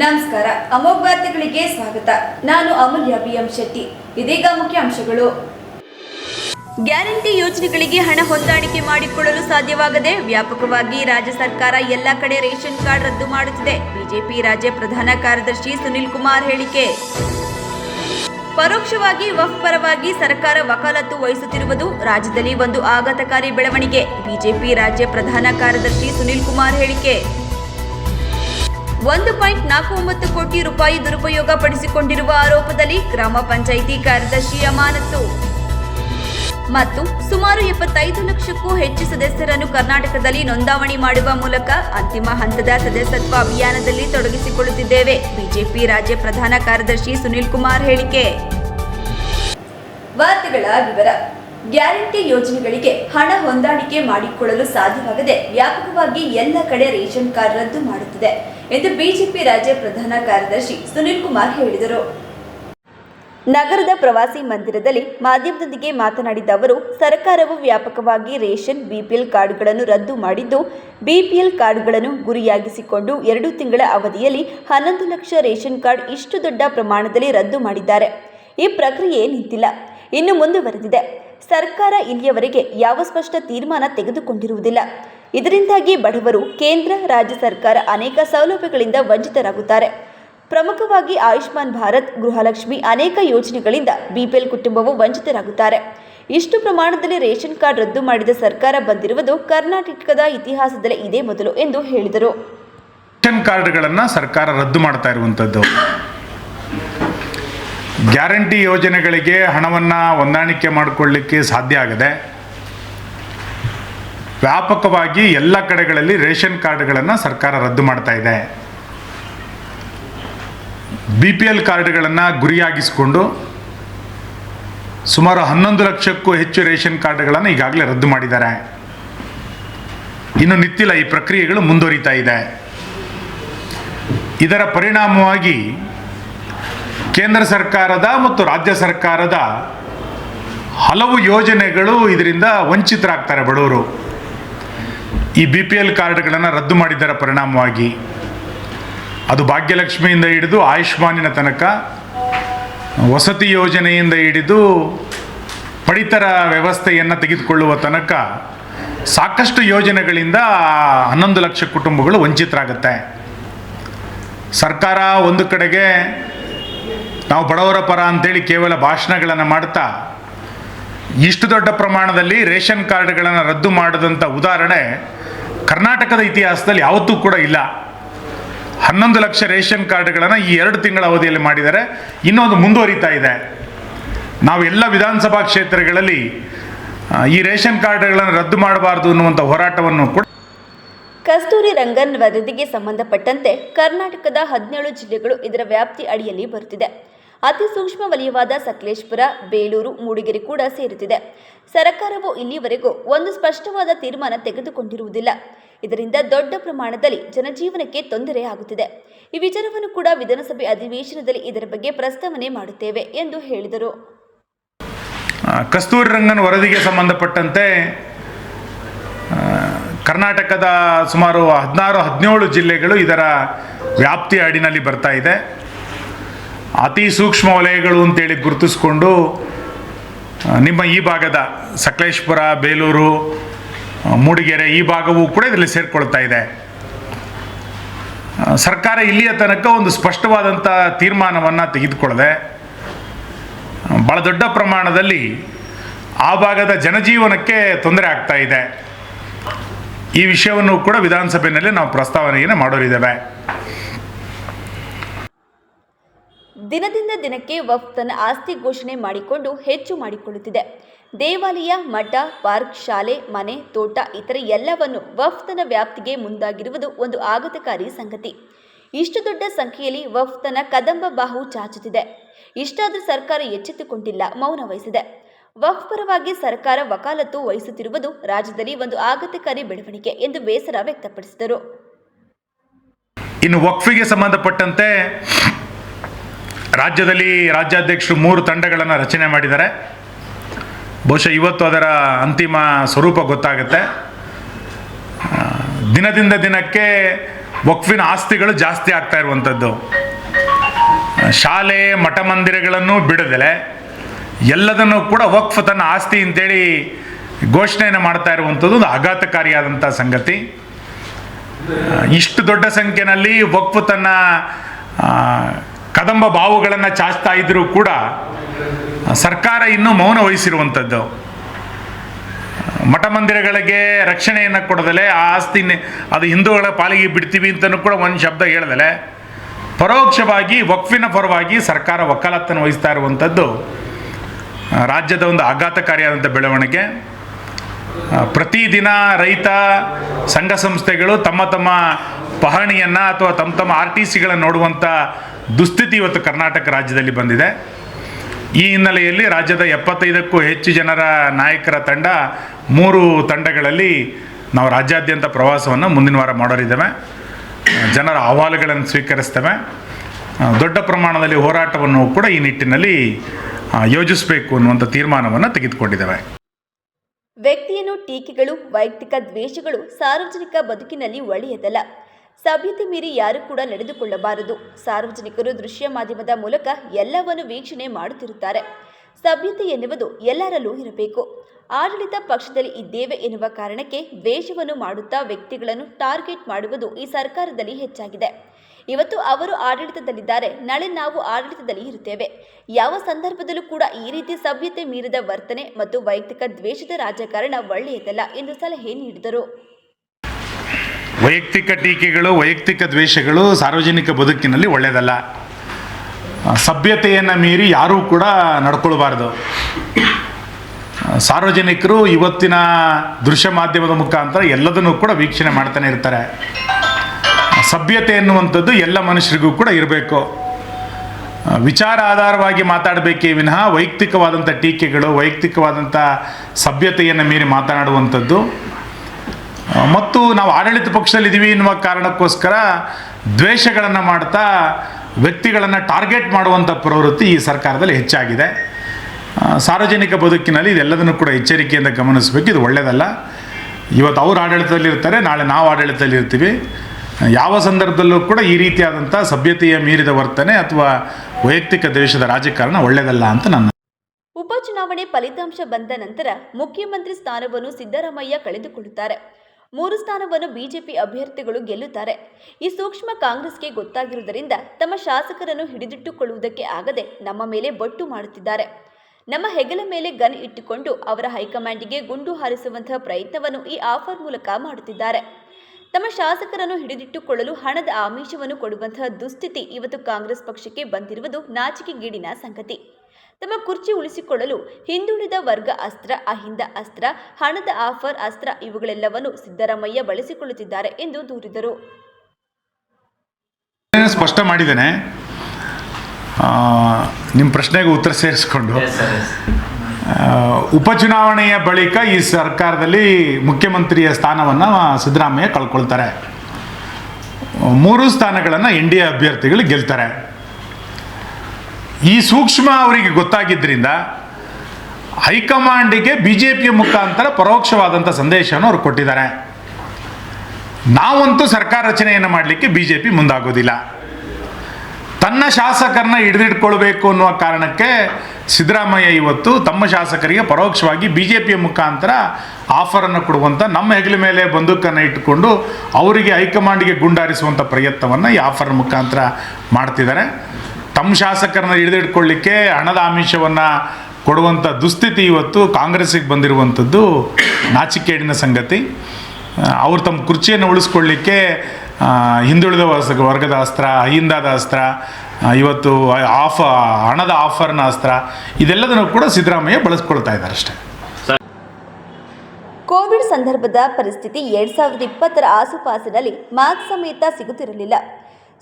ನಮಸ್ಕಾರ, ಅಮೋಘ ವಾರ್ತೆಗಳಿಗೆ ಸ್ವಾಗತ. ನಾನು ಅಮೂಲ್ಯ ಬಿಎಂ ಶೆಟ್ಟಿ. ಇದೀಗ ಮುಖ್ಯಾಂಶಗಳು. ಗ್ಯಾರಂಟಿ ಯೋಜನೆಗಳಿಗೆ ಹಣ ಹೊಂದಾಣಿಕೆ ಮಾಡಿಕೊಳ್ಳಲು ಸಾಧ್ಯವಾಗದೆ ವ್ಯಾಪಕವಾಗಿ ರಾಜ್ಯ ಸರ್ಕಾರ ಎಲ್ಲ ಕಡೆ ರೇಷನ್ ಕಾರ್ಡ್ ರದ್ದು ಮಾಡುತ್ತಿದೆ. ಬಿಜೆಪಿ ರಾಜ್ಯ ಪ್ರಧಾನ ಕಾರ್ಯದರ್ಶಿ ಸುನಿಲ್ ಕುಮಾರ್ ಹೇಳಿಕೆ. ಪರೋಕ್ಷವಾಗಿ, ವಫ್ ಪರವಾಗಿ ಸರ್ಕಾರ ವಕಾಲತ್ತು ವಹಿಸುತ್ತಿರುವುದು ರಾಜ್ಯದಲ್ಲಿ ಒಂದು ಆಘಾತಕಾರಿ ಬೆಳವಣಿಗೆ. ಬಿಜೆಪಿ ರಾಜ್ಯ ಪ್ರಧಾನ ಕಾರ್ಯದರ್ಶಿ ಸುನಿಲ್ ಕುಮಾರ್ ಹೇಳಿಕೆ. ಒಂದು ಪಾಯಿಂಟ್ ನಾಲ್ಕು ಒಂಬತ್ತು ಕೋಟಿ ರೂಪಾಯಿ ದುರುಪಯೋಗ ಪಡಿಸಿಕೊಂಡಿರುವ ಆರೋಪದಲ್ಲಿ ಗ್ರಾಮ ಪಂಚಾಯಿತಿ ಕಾರ್ಯದರ್ಶಿ ಅಮಾನತು ಮತ್ತು ಸುಮಾರು ಎಪ್ಪತ್ತೈದು ಲಕ್ಷಕ್ಕೂ ಹೆಚ್ಚು ಸದಸ್ಯರನ್ನು ಕರ್ನಾಟಕದಲ್ಲಿ ನೋಂದಾವಣಿ ಮಾಡುವ ಮೂಲಕ ಅಂತಿಮ ಹಂತದ ಸದಸ್ಯತ್ವ ಅಭಿಯಾನದಲ್ಲಿ ತೊಡಗಿಸಿಕೊಳ್ಳುತ್ತಿದ್ದೇವೆ, ಬಿಜೆಪಿ ರಾಜ್ಯ ಪ್ರಧಾನ ಕಾರ್ಯದರ್ಶಿ ಸುನಿಲ್ ಕುಮಾರ್ ಹೇಳಿಕೆ. ವಾರ್ತೆಗಳ ವಿವರ. ಗ್ಯಾರಂಟಿ ಯೋಜನೆಗಳಿಗೆ ಹಣ ಹೊಂದಾಣಿಕೆ ಮಾಡಿಕೊಳ್ಳಲು ಸಾಧ್ಯವಾಗದೆ ವ್ಯಾಪಕವಾಗಿ ಎಲ್ಲ ಕಡೆ ರೇಷನ್ ಕಾರ್ಡ್ ರದ್ದು ಮಾಡುತ್ತಿದೆ. ಎಂದು ಬಿಜೆಪಿ ರಾಜ್ಯ ಪ್ರಧಾನ ಕಾರ್ಯದರ್ಶಿ ಸುನಿಲ್ ಕುಮಾರ್ ಹೇಳಿದರು. ನಗರದ ಪ್ರವಾಸಿ ಮಂದಿರದಲ್ಲಿ ಮಾಧ್ಯಮದೊಂದಿಗೆ ಮಾತನಾಡಿದ ಅವರು, ಸರ್ಕಾರವು ವ್ಯಾಪಕವಾಗಿ ರೇಷನ್, ಬಿಪಿಎಲ್ ಕಾರ್ಡ್ಗಳನ್ನು ರದ್ದು ಮಾಡಿದ್ದು, ಬಿಪಿಎಲ್ ಕಾರ್ಡ್ಗಳನ್ನು ಗುರಿಯಾಗಿಸಿಕೊಂಡು ಎರಡು ತಿಂಗಳ ಅವಧಿಯಲ್ಲಿ ಹನ್ನೊಂದು ಲಕ್ಷ ರೇಷನ್ ಕಾರ್ಡ್ ಇಷ್ಟು ದೊಡ್ಡ ಪ್ರಮಾಣದಲ್ಲಿ ರದ್ದು ಮಾಡಿದ್ದಾರೆ. ಈ ಪ್ರಕ್ರಿಯೆ ನಿಂತಿಲ್ಲ. ಇನ್ನು ಮುಂದುವರೆದಿದೆ. ಸರ್ಕಾರ ಇಲ್ಲಿಯವರೆಗೆ ಯಾವ ಸ್ಪಷ್ಟ ತೀರ್ಮಾನ ತೆಗೆದುಕೊಂಡಿರುವುದಿಲ್ಲ. ಇದರಿಂದಾಗಿ ಬಡವರು ಕೇಂದ್ರ, ರಾಜ್ಯ ಸರ್ಕಾರ ಅನೇಕ ಸೌಲಭ್ಯಗಳಿಂದ ವಂಚಿತರಾಗುತ್ತಾರೆ. ಪ್ರಮುಖವಾಗಿ ಆಯುಷ್ಮಾನ್ ಭಾರತ್, ಗೃಹಲಕ್ಷ್ಮಿ ಅನೇಕ ಯೋಜನೆಗಳಿಂದ ಬಿಪಿಎಲ್ ಕುಟುಂಬವು ವಂಚಿತರಾಗುತ್ತಾರೆ. ಇಷ್ಟು ಪ್ರಮಾಣದಲ್ಲಿ ರೇಷನ್ ಕಾರ್ಡ್ ರದ್ದು ಮಾಡಿದ ಸರ್ಕಾರ ಬಂದಿರುವುದು ಕರ್ನಾಟಕದ ಇತಿಹಾಸದಲ್ಲೇ ಇದೇ ಮೊದಲು ಎಂದು ಹೇಳಿದರು. ರೇಷನ್ ಕಾರ್ಡ್ಗಳನ್ನು ಸರ್ಕಾರ ರದ್ದು ಮಾಡ್ತಾ ಇರುವಂಥದ್ದು ಗ್ಯಾರಂಟಿ ಯೋಜನೆಗಳಿಗೆ ಹಣವನ್ನು ಹೊಂದಾಣಿಕೆ ಮಾಡಿಕೊಳ್ಳಿಕ್ಕೆ ಸಾಧ್ಯ ಆಗದೆ. ವ್ಯಾಪಕವಾಗಿ ಎಲ್ಲ ಕಡೆಗಳಲ್ಲಿ ರೇಷನ್ ಕಾರ್ಡ್ಗಳನ್ನು ಸರ್ಕಾರ ರದ್ದು ಮಾಡ್ತಾ ಇದೆ. ಬಿ ಪಿ ಎಲ್ ಕಾರ್ಡ್ಗಳನ್ನು ಗುರಿಯಾಗಿಸಿಕೊಂಡು ಸುಮಾರು ಹನ್ನೊಂದು ಲಕ್ಷಕ್ಕೂ ಹೆಚ್ಚು ರೇಷನ್ ಕಾರ್ಡ್ಗಳನ್ನು ಈಗಾಗಲೇ ರದ್ದು ಮಾಡಿದ್ದಾರೆ. ಇನ್ನು ನಿತ್ತಿಲ್ಲ ಈ ಪ್ರಕ್ರಿಯೆಗಳು ಮುಂದುವರಿತಾ ಇದೆ. ಇದರ ಪರಿಣಾಮವಾಗಿ ಕೇಂದ್ರ ಸರ್ಕಾರದ ಮತ್ತು ರಾಜ್ಯ ಸರ್ಕಾರದ ಹಲವು ಯೋಜನೆಗಳು ಇದರಿಂದ ವಂಚಿತರಾಗ್ತಾರೆ ಬಡವರು. ಈ ಬಿ ಪಿ ಎಲ್ ಕಾರ್ಡ್ಗಳನ್ನು ರದ್ದು ಮಾಡಿದ್ದರ ಪರಿಣಾಮವಾಗಿ ಅದು ಭಾಗ್ಯಲಕ್ಷ್ಮಿಯಿಂದ ಹಿಡಿದು ಆಯುಷ್ಮಾನಿನ ತನಕ ವಸತಿ ಯೋಜನೆಯಿಂದ ಹಿಡಿದು ಪಡಿತರ ವ್ಯವಸ್ಥೆಯನ್ನು ತೆಗೆದುಕೊಳ್ಳುವ ತನಕ ಸಾಕಷ್ಟು ಯೋಜನೆಗಳಿಂದ ಹನ್ನೊಂದು ಲಕ್ಷ ಕುಟುಂಬಗಳು ವಂಚಿತರಾಗುತ್ತೆ. ಸರ್ಕಾರ ಒಂದು ಕಡೆಗೆ ನಾವು ಬಡವರ ಪರ ಅಂತೇಳಿ ಕೇವಲ ಭಾಷಣಗಳನ್ನು ಮಾಡ್ತಾ ಇಷ್ಟು ದೊಡ್ಡ ಪ್ರಮಾಣದಲ್ಲಿ ರೇಷನ್ ಕಾರ್ಡ್ಗಳನ್ನು ರದ್ದು ಮಾಡಿದಂಥ ಉದಾಹರಣೆ ಕರ್ನಾಟಕದ ಇತಿಹಾಸದಲ್ಲಿ ಯಾವತ್ತೂ ಕೂಡ ಇಲ್ಲ. ಹನ್ನೊಂದು ಲಕ್ಷ ರೇಷನ್ ಕಾರ್ಡ್ಗಳನ್ನು ಈ ಎರಡು ತಿಂಗಳ ಅವಧಿಯಲ್ಲಿ ಮಾಡಿದ್ದಾರೆ. ಇನ್ನೊಂದು ಮುಂದುವರಿತಾ ಇದೆ. ನಾವು ಎಲ್ಲ ವಿಧಾನಸಭಾ ಕ್ಷೇತ್ರಗಳಲ್ಲಿ ಈ ರೇಷನ್ ಕಾರ್ಡ್ಗಳನ್ನು ರದ್ದು ಮಾಡಬಾರದು ಅನ್ನುವಂಥ ಹೋರಾಟವನ್ನು ಕೂಡ ಕಸ್ತೂರಿ ರಂಗನ್ ವರದಿಗೆ ಸಂಬಂಧಪಟ್ಟಂತೆ ಕರ್ನಾಟಕದ ಹದಿನೇಳು ಜಿಲ್ಲೆಗಳು ಇದರ ವ್ಯಾಪ್ತಿ ಅಡಿಯಲ್ಲಿ ಬರುತ್ತಿದೆ. ಅತಿ ಸೂಕ್ಷ್ಮ ವಲಯವಾದ ಸಕಲೇಶ್ಪುರ, ಬೇಲೂರು, ಮೂಡಿಗೆರೆ ಕೂಡ ಸೇರುತ್ತಿದೆ. ಸರ್ಕಾರವು ಇಲ್ಲಿವರೆಗೂ ಒಂದು ಸ್ಪಷ್ಟವಾದ ತೀರ್ಮಾನ ತೆಗೆದುಕೊಂಡಿರುವುದಿಲ್ಲ. ಇದರಿಂದ ದೊಡ್ಡ ಪ್ರಮಾಣದಲ್ಲಿ ಜನಜೀವನಕ್ಕೆ ತೊಂದರೆ ಆಗುತ್ತಿದೆ. ಈ ವಿಚಾರವನ್ನು ಕೂಡ ವಿಧಾನಸಭೆ ಅಧಿವೇಶನದಲ್ಲಿ ಇದರ ಬಗ್ಗೆ ಪ್ರಸ್ತಾವನೆ ಮಾಡುತ್ತೇವೆ ಎಂದು ಹೇಳಿದರು. ಕಸ್ತೂರಿ ರಂಗನ್ ವರದಿಗೆ ಸಂಬಂಧಪಟ್ಟಂತೆ ಕರ್ನಾಟಕದ ಸುಮಾರು ಹದಿನಾರು, ಹದಿನೇಳು ಜಿಲ್ಲೆಗಳು ಇದರ ವ್ಯಾಪ್ತಿಯ ಅಡಿನಲ್ಲಿ ಬರ್ತಾ ಇದೆ. ಅತಿ ಸೂಕ್ಷ್ಮ ವಲಯಗಳು ಅಂತೇಳಿ ಗುರುತಿಸ್ಕೊಂಡು ನಿಮ್ಮ ಈ ಭಾಗದ ಸಕಲೇಶ್ಪುರ, ಬೇಲೂರು ಮೂಡಿಗೆರೆ ಈ ಭಾಗವೂ ಕೂಡ ಇದರಲ್ಲಿ ಸೇರಿಕೊಳ್ತಾ ಇದೆ. ಸರ್ಕಾರ ಇಲ್ಲಿಯ ತನಕ ಒಂದು ಸ್ಪಷ್ಟವಾದಂಥ ತೀರ್ಮಾನವನ್ನು ತೆಗೆದುಕೊಳ್ಳದೆ ಭಾಳ ದೊಡ್ಡ ಪ್ರಮಾಣದಲ್ಲಿ ಆ ಭಾಗದ ಜನಜೀವನಕ್ಕೆ ತೊಂದರೆ ಆಗ್ತಾ ಇದೆ. ಈ ವಿಷಯವನ್ನು ಕೂಡ ವಿಧಾನಸಭೆಯಲ್ಲಿ ನಾವು ಪ್ರಸ್ತಾವನೆಯನ್ನು ಮಾಡೋರಿದ್ದೇವೆ. ದಿನದಿಂದ ದಿನಕ್ಕೆ ವಫ್ ತನ್ನ ಆಸ್ತಿ ಘೋಷಣೆ ಮಾಡಿಕೊಂಡು ಹೆಚ್ಚು ಮಾಡಿಕೊಳ್ಳುತ್ತಿದೆ. ದೇವಾಲಯ, ಮಠ, ಪಾರ್ಕ್, ಶಾಲೆ, ಮನೆ, ತೋಟ ಇತರೆ ಎಲ್ಲವನ್ನು ವಫ್ ತನ್ನ ವ್ಯಾಪ್ತಿಗೆ ಮುಂದಾಗಿರುವುದು ಒಂದು ಆಘಾತಕಾರಿ ಸಂಗತಿ. ಇಷ್ಟು ದೊಡ್ಡ ಸಂಖ್ಯೆಯಲ್ಲಿ ವಫ್ ತನ್ನ ಕದಂಬ ಬಾಹು ಚಾಚುತ್ತಿದೆ. ಇಷ್ಟಾದರೂ ಸರ್ಕಾರ ಎಚ್ಚೆತ್ತುಕೊಂಡಿಲ್ಲ, ಮೌನ ವಹಿಸಿದೆ. ವಫ್ ಪರವಾಗಿ ಸರ್ಕಾರ ವಕಾಲತ್ತು ವಹಿಸುತ್ತಿರುವುದು ರಾಜ್ಯದಲ್ಲಿ ಒಂದು ಆಘಾತಕಾರಿ ಬೆಳವಣಿಗೆ ಎಂದು ಬೇಸರ ವ್ಯಕ್ತಪಡಿಸಿದರು. ಇನ್ನು ವಕ್ಫಿಗೆ ಸಂಬಂಧಪಟ್ಟಂತೆ ರಾಜ್ಯದಲ್ಲಿ ರಾಜ್ಯಾಧ್ಯಕ್ಷರು ಮೂರು ತಂಡಗಳನ್ನು ರಚನೆ ಮಾಡಿದ್ದಾರೆ. ಬಹುಶಃ ಇವತ್ತು ಅದರ ಅಂತಿಮ ಸ್ವರೂಪ ಗೊತ್ತಾಗುತ್ತೆ. ದಿನದಿಂದ ದಿನಕ್ಕೆ ವಕ್ಫಿನ ಆಸ್ತಿಗಳು ಜಾಸ್ತಿ ಆಗ್ತಾ ಇರುವಂಥದ್ದು ಶಾಲೆ, ಮಠ ಮಂದಿರಗಳನ್ನು ಬಿಡದಲೆ ಎಲ್ಲದನ್ನು ಕೂಡ ವಕ್ಫ್ ತನ್ನ ಆಸ್ತಿ ಅಂತೇಳಿ ಘೋಷಣೆಯನ್ನು ಮಾಡ್ತಾ ಇರುವಂಥದ್ದು ಒಂದು ಆಘಾತಕಾರಿಯಾದಂಥ ಸಂಗತಿ. ಇಷ್ಟು ದೊಡ್ಡ ಸಂಖ್ಯೆಯಲ್ಲಿ ವಕ್ಫ್ ತನ್ನ ಕದಂಬ ಬಾವುಗಳನ್ನು ಚಾಚ್ತಾ ಇದ್ದರೂ ಕೂಡ ಸರ್ಕಾರ ಇನ್ನೂ ಮೌನ ವಹಿಸಿರುವಂಥದ್ದು ಮಠ ಮಂದಿರಗಳಿಗೆ ರಕ್ಷಣೆಯನ್ನು ಕೊಡದಲೆ ಆ ಆಸ್ತಿ ಅದು ಹಿಂದೂಗಳ ಪಾಲಿಗೆ ಬಿಡ್ತೀವಿ ಅಂತಲೂ ಕೂಡ ಒಂದು ಶಬ್ದ ಹೇಳದಲೆ, ಪರೋಕ್ಷವಾಗಿ, ವಕ್ಫಿನ ಪರವಾಗಿ ಸರ್ಕಾರ ವಕಾಲತ್ತನ್ನು ವಹಿಸ್ತಾ ಇರುವಂಥದ್ದು ರಾಜ್ಯದ ಒಂದು ಆಘಾತಕಾರಿಯಾದಂಥ ಬೆಳವಣಿಗೆ. ಪ್ರತಿದಿನ ರೈತ, ಸಂಘ ಸಂಸ್ಥೆಗಳು ತಮ್ಮ ತಮ್ಮ ಪಹಣಿಯನ್ನು ಅಥವಾ ತಮ್ಮ ತಮ್ಮ ಆರ್ ಟಿ ಸಿಗಳನ್ನು ನೋಡುವಂಥ ದುಸ್ಥಿತಿ ಇವತ್ತು ಕರ್ನಾಟಕ ರಾಜ್ಯದಲ್ಲಿ ಬಂದಿದೆ. ಈ ಹಿನ್ನೆಲೆಯಲ್ಲಿ ರಾಜ್ಯದ ಎಪ್ಪತ್ತೈದಕ್ಕೂ ಹೆಚ್ಚು ಜನರ ನಾಯಕರ ತಂಡ ಮೂರು ತಂಡಗಳಲ್ಲಿ ನಾವು ರಾಜ್ಯಾದ್ಯಂತ ಪ್ರವಾಸವನ್ನು ಮುಂದಿನ ವಾರ ಮಾಡೋರಿದ್ದೇವೆ. ಜನರ ಅಹವಾಲುಗಳನ್ನು ಸ್ವೀಕರಿಸ್ತೇವೆ. ದೊಡ್ಡ ಪ್ರಮಾಣದಲ್ಲಿ ಹೋರಾಟವನ್ನು ಕೂಡ ಈ ನಿಟ್ಟಿನಲ್ಲಿ ಯೋಜಿಸಬೇಕು ಅನ್ನುವಂಥ ತೀರ್ಮಾನವನ್ನು ತೆಗೆದುಕೊಂಡಿದ್ದೇವೆ. ವ್ಯಕ್ತಿಯನ್ನು ಟೀಕೆಗಳು, ವೈಯಕ್ತಿಕ ದ್ವೇಷಗಳು, ಸಾರ್ವಜನಿಕ ಬದುಕಿನಲ್ಲಿ ಒಳ್ಳೆಯದಲ್ಲ ಸಭ್ಯತೆ ಮೀರಿ ಯಾರು ಕೂಡ ನಡೆದುಕೊಳ್ಳಬಾರದು. ಸಾರ್ವಜನಿಕರು ದೃಶ್ಯ ಮಾಧ್ಯಮದ ಮೂಲಕ ಎಲ್ಲವನ್ನು ವೀಕ್ಷಣೆ ಮಾಡುತ್ತಿರುತ್ತಾರೆ. ಸಭ್ಯತೆ ಎನ್ನುವುದು ಎಲ್ಲರಲ್ಲೂ ಇರಬೇಕು. ಆಡಳಿತ ಪಕ್ಷದಲ್ಲಿ ಇದ್ದೇವೆ ಎನ್ನುವ ಕಾರಣಕ್ಕೆ ದ್ವೇಷವನ್ನು ಮಾಡುತ್ತಾ ವ್ಯಕ್ತಿಗಳನ್ನು ಟಾರ್ಗೆಟ್ ಮಾಡುವುದು ಈ ಸರ್ಕಾರದಲ್ಲಿ ಹೆಚ್ಚಾಗಿದೆ. ಇವತ್ತು ಅವರು ಆಡಳಿತದಲ್ಲಿದ್ದಾರೆ, ನಾಳೆ ನಾವು ಆಡಳಿತದಲ್ಲಿ ಇರುತ್ತೇವೆ. ಯಾವ ಸಂದರ್ಭದಲ್ಲೂ ಕೂಡ ಈ ರೀತಿ ಸಭ್ಯತೆ ಮೀರಿದ ವರ್ತನೆ ಮತ್ತು ವೈಯಕ್ತಿಕ ದ್ವೇಷದ ರಾಜಕಾರಣ ಒಳ್ಳೆಯದಲ್ಲ ಎಂದು ಸಲಹೆ ನೀಡಿದರು. ವೈಯಕ್ತಿಕ ಟೀಕೆಗಳು, ವೈಯಕ್ತಿಕ ದ್ವೇಷಗಳು ಸಾರ್ವಜನಿಕ ಬದುಕಿನಲ್ಲಿ ಒಳ್ಳೆಯದಲ್ಲ. ಸಭ್ಯತೆಯನ್ನು ಮೀರಿ ಯಾರೂ ಕೂಡ ನಡ್ಕೊಳ್ಬಾರ್ದು. ಸಾರ್ವಜನಿಕರು ಇವತ್ತಿನ ದೃಶ್ಯ ಮಾಧ್ಯಮದ ಮುಖಾಂತರ ಎಲ್ಲದನ್ನೂ ಕೂಡ ವೀಕ್ಷಣೆ ಮಾಡ್ತಾನೆ ಇರ್ತಾರೆ. ಸಭ್ಯತೆ ಎನ್ನುವಂಥದ್ದು ಎಲ್ಲ ಮನುಷ್ಯರಿಗೂ ಕೂಡ ಇರಬೇಕು. ವಿಚಾರ ಆಧಾರವಾಗಿ ಮಾತಾಡಬೇಕೇ ವಿನಃ ವೈಯಕ್ತಿಕವಾದಂಥ ಟೀಕೆಗಳು, ವೈಯಕ್ತಿಕವಾದಂಥ ಸಭ್ಯತೆಯನ್ನು ಮೀರಿ ಮಾತನಾಡುವಂಥದ್ದು ಮತ್ತು ನಾವು ಆಡಳಿತ ಪಕ್ಷದಲ್ಲಿದ್ದೀವಿ ಎನ್ನುವ ಕಾರಣಕ್ಕೋಸ್ಕರ ದ್ವೇಷಗಳನ್ನು ಮಾಡ್ತಾ ವ್ಯಕ್ತಿಗಳನ್ನು ಟಾರ್ಗೆಟ್ ಮಾಡುವಂಥ ಪ್ರವೃತ್ತಿ ಈ ಸರ್ಕಾರದಲ್ಲಿ ಹೆಚ್ಚಾಗಿದೆ. ಸಾರ್ವಜನಿಕ ಬದುಕಿನಲ್ಲಿ ಇದೆಲ್ಲದನ್ನು ಕೂಡ ಎಚ್ಚರಿಕೆಯಿಂದ ಗಮನಿಸಬೇಕು. ಇದು ಒಳ್ಳೆಯದಲ್ಲ ಇವತ್ತು ಅವ್ರು ಆಡಳಿತದಲ್ಲಿ ಇರ್ತಾರೆ, ನಾಳೆ ನಾವು ಆಡಳಿತದಲ್ಲಿ ಇರ್ತೀವಿ. ಯಾವ ಸಂದರ್ಭದಲ್ಲೂ ಕೂಡ ಈ ರೀತಿಯಾದಂಥ ಸಭ್ಯತೆಯ ಮೀರಿದ ವರ್ತನೆ ಅಥವಾ ವೈಯಕ್ತಿಕ ದ್ವೇಷದ ರಾಜಕಾರಣ ಒಳ್ಳೆಯದಲ್ಲ ಅಂತ ನನ್ನ ಉಪಚುನಾವಣೆ ಫಲಿತಾಂಶ ಬಂದ ನಂತರ ಮುಖ್ಯಮಂತ್ರಿ ಸ್ಥಾನವನ್ನು ಸಿದ್ದರಾಮಯ್ಯ ಕಳೆದುಕೊಳ್ಳುತ್ತಾರೆ. ಮೂರು ಸ್ಥಾನವನ್ನು ಬಿಜೆಪಿ ಅಭ್ಯರ್ಥಿಗಳು ಗೆಲ್ಲುತ್ತಾರೆ. ಈ ಸೂಕ್ಷ್ಮ ಕಾಂಗ್ರೆಸ್ಗೆ ಗೊತ್ತಾಗಿರುವುದರಿಂದ ತಮ್ಮ ಶಾಸಕರನ್ನು ಹಿಡಿದಿಟ್ಟುಕೊಳ್ಳುವುದಕ್ಕೆ ಆಗದೆ ನಮ್ಮ ಮೇಲೆ ಬೊಟ್ಟು ಮಾಡುತ್ತಿದ್ದಾರೆ. ನಮ್ಮ ಹೆಗಲ ಮೇಲೆ ಗನ್ ಇಟ್ಟುಕೊಂಡು ಅವರ ಹೈಕಮಾಂಡಿಗೆ ಗುಂಡು ಹಾರಿಸುವಂತಹ ಪ್ರಯತ್ನವನ್ನು ಈ ಆಫರ್ ಮೂಲಕ ಮಾಡುತ್ತಿದ್ದಾರೆ. ತಮ್ಮ ಶಾಸಕರನ್ನು ಹಿಡಿದಿಟ್ಟುಕೊಳ್ಳಲು ಹಣದ ಆಮಿಷವನ್ನು ಕೊಡುವಂತಹ ದುಸ್ಥಿತಿ ಇವತ್ತು ಕಾಂಗ್ರೆಸ್ ಪಕ್ಷಕ್ಕೆ ಬಂದಿರುವುದು ನಾಚಿಕೆಗೇಡಿನ ಸಂಗತಿ. ತಮ್ಮ ಕುರ್ಚಿ ಉಳಿಸಿಕೊಳ್ಳಲು ಹಿಂದುಳಿದ ವರ್ಗ ಅಸ್ತ್ರ ಅಹಿಂದ ಅಸ್ತ್ರ ಹಣದ ಆಫರ್ ಅಸ್ತ್ರ ಇವುಗಳೆಲ್ಲವನ್ನು ಸಿದ್ದರಾಮಯ್ಯ ಬಳಸಿಕೊಳ್ಳುತ್ತಿದ್ದಾರೆ ಎಂದು ದೂರಿದರು. ಸ್ಪಷ್ಟ ಮಾಡಿದ್ದೇನೆ. ನಿಮ್ಮ ಪ್ರಶ್ನೆಗೆ ಉತ್ತರ ಸೇರಿಸ್ಕೊಂಡು. ಉಪಚುನಾವಣೆಯ ಬಳಿಕ ಈ ಸರ್ಕಾರದಲ್ಲಿ ಮುಖ್ಯಮಂತ್ರಿಯ ಸ್ಥಾನವನ್ನು ಸಿದ್ದರಾಮಯ್ಯ ಕಳ್ಕೊಳ್ತಾರೆ. ಮೂರು ಸ್ಥಾನಗಳನ್ನು ಎನ್ ಡಿ ಎ ಅಭ್ಯರ್ಥಿಗಳು ಗೆಲ್ತಾರೆ. ಈ ಸೂಕ್ಷ್ಮ ಅವರಿಗೆ ಗೊತ್ತಾಗಿದ್ದರಿಂದ ಹೈಕಮಾಂಡಿಗೆ ಬಿ ಜೆ ಪಿಯ ಮುಖಾಂತರ ಪರೋಕ್ಷವಾದಂಥ ಸಂದೇಶವನ್ನು ಅವರು ಕೊಟ್ಟಿದ್ದಾರೆ. ನಾವಂತೂ ಸರ್ಕಾರ ರಚನೆಯನ್ನು ಮಾಡಲಿಕ್ಕೆ ಬಿ ಜೆ ಪಿ ಮುಂದಾಗೋದಿಲ್ಲ. ತನ್ನ ಶಾಸಕರನ್ನ ಹಿಡಿದಿಟ್ಕೊಳ್ಬೇಕು ಅನ್ನುವ ಕಾರಣಕ್ಕೆ ಸಿದ್ದರಾಮಯ್ಯ ಇವತ್ತು ತಮ್ಮ ಶಾಸಕರಿಗೆ ಪರೋಕ್ಷವಾಗಿ ಬಿ ಜೆ ಪಿಯ ಮುಖಾಂತರ ಆಫರನ್ನು ಕೊಡುವಂಥ ನಮ್ಮ ಹೆಗಲ ಮೇಲೆ ಬಂದೂಕನ್ನು ಇಟ್ಟುಕೊಂಡು ಅವರಿಗೆ ಹೈಕಮಾಂಡ್ಗೆ ಗುಂಡಾರಿಸುವಂಥ ಪ್ರಯತ್ನವನ್ನು ಈ ಆಫರ್ ಮುಖಾಂತರ ಮಾಡ್ತಿದ್ದಾರೆ. ತಮ್ಮ ಶಾಸಕರನ್ನ ಹಿಡಿದಿಟ್ಕೊಳ್ಳಿಕ್ಕೆ ಹಣದ ಆಮಿಷವನ್ನು ಕೊಡುವಂಥ ದುಸ್ಥಿತಿ ಇವತ್ತು ಕಾಂಗ್ರೆಸ್ಸಿಗೆ ಬಂದಿರುವಂಥದ್ದು ನಾಚಿಕೇಡಿನ ಸಂಗತಿ. ಅವರು ತಮ್ಮ ಕುರ್ಚಿಯನ್ನು ಉಳಿಸ್ಕೊಳ್ಳಿಕ್ಕೆ ಹಿಂದುಳಿದ ವರ್ಗ- ವರ್ಗದ ಅಸ್ತ್ರ, ಅಹಿಂದಾದ ಅಸ್ತ್ರ ಇವತ್ತು ಆಫ, ಹಣದ ಆಫರ್ನ ಅಸ್ತ್ರ, ಇದೆಲ್ಲದನ್ನು ಕೂಡ ಸಿದ್ದರಾಮಯ್ಯ ಬಳಸ್ಕೊಳ್ತಾ ಇದ್ದಾರೆ ಅಷ್ಟೇ. ಕೋವಿಡ್ ಸಂದರ್ಭದ ಪರಿಸ್ಥಿತಿ ಎರಡ್ ಸಾವಿರದ ಇಪ್ಪತ್ತರ ಆಸುಪಾಸಿನಲ್ಲಿ ಮಾಸ್ಕ್ ಸಮೇತ ಸಿಗುತ್ತಿರಲಿಲ್ಲ.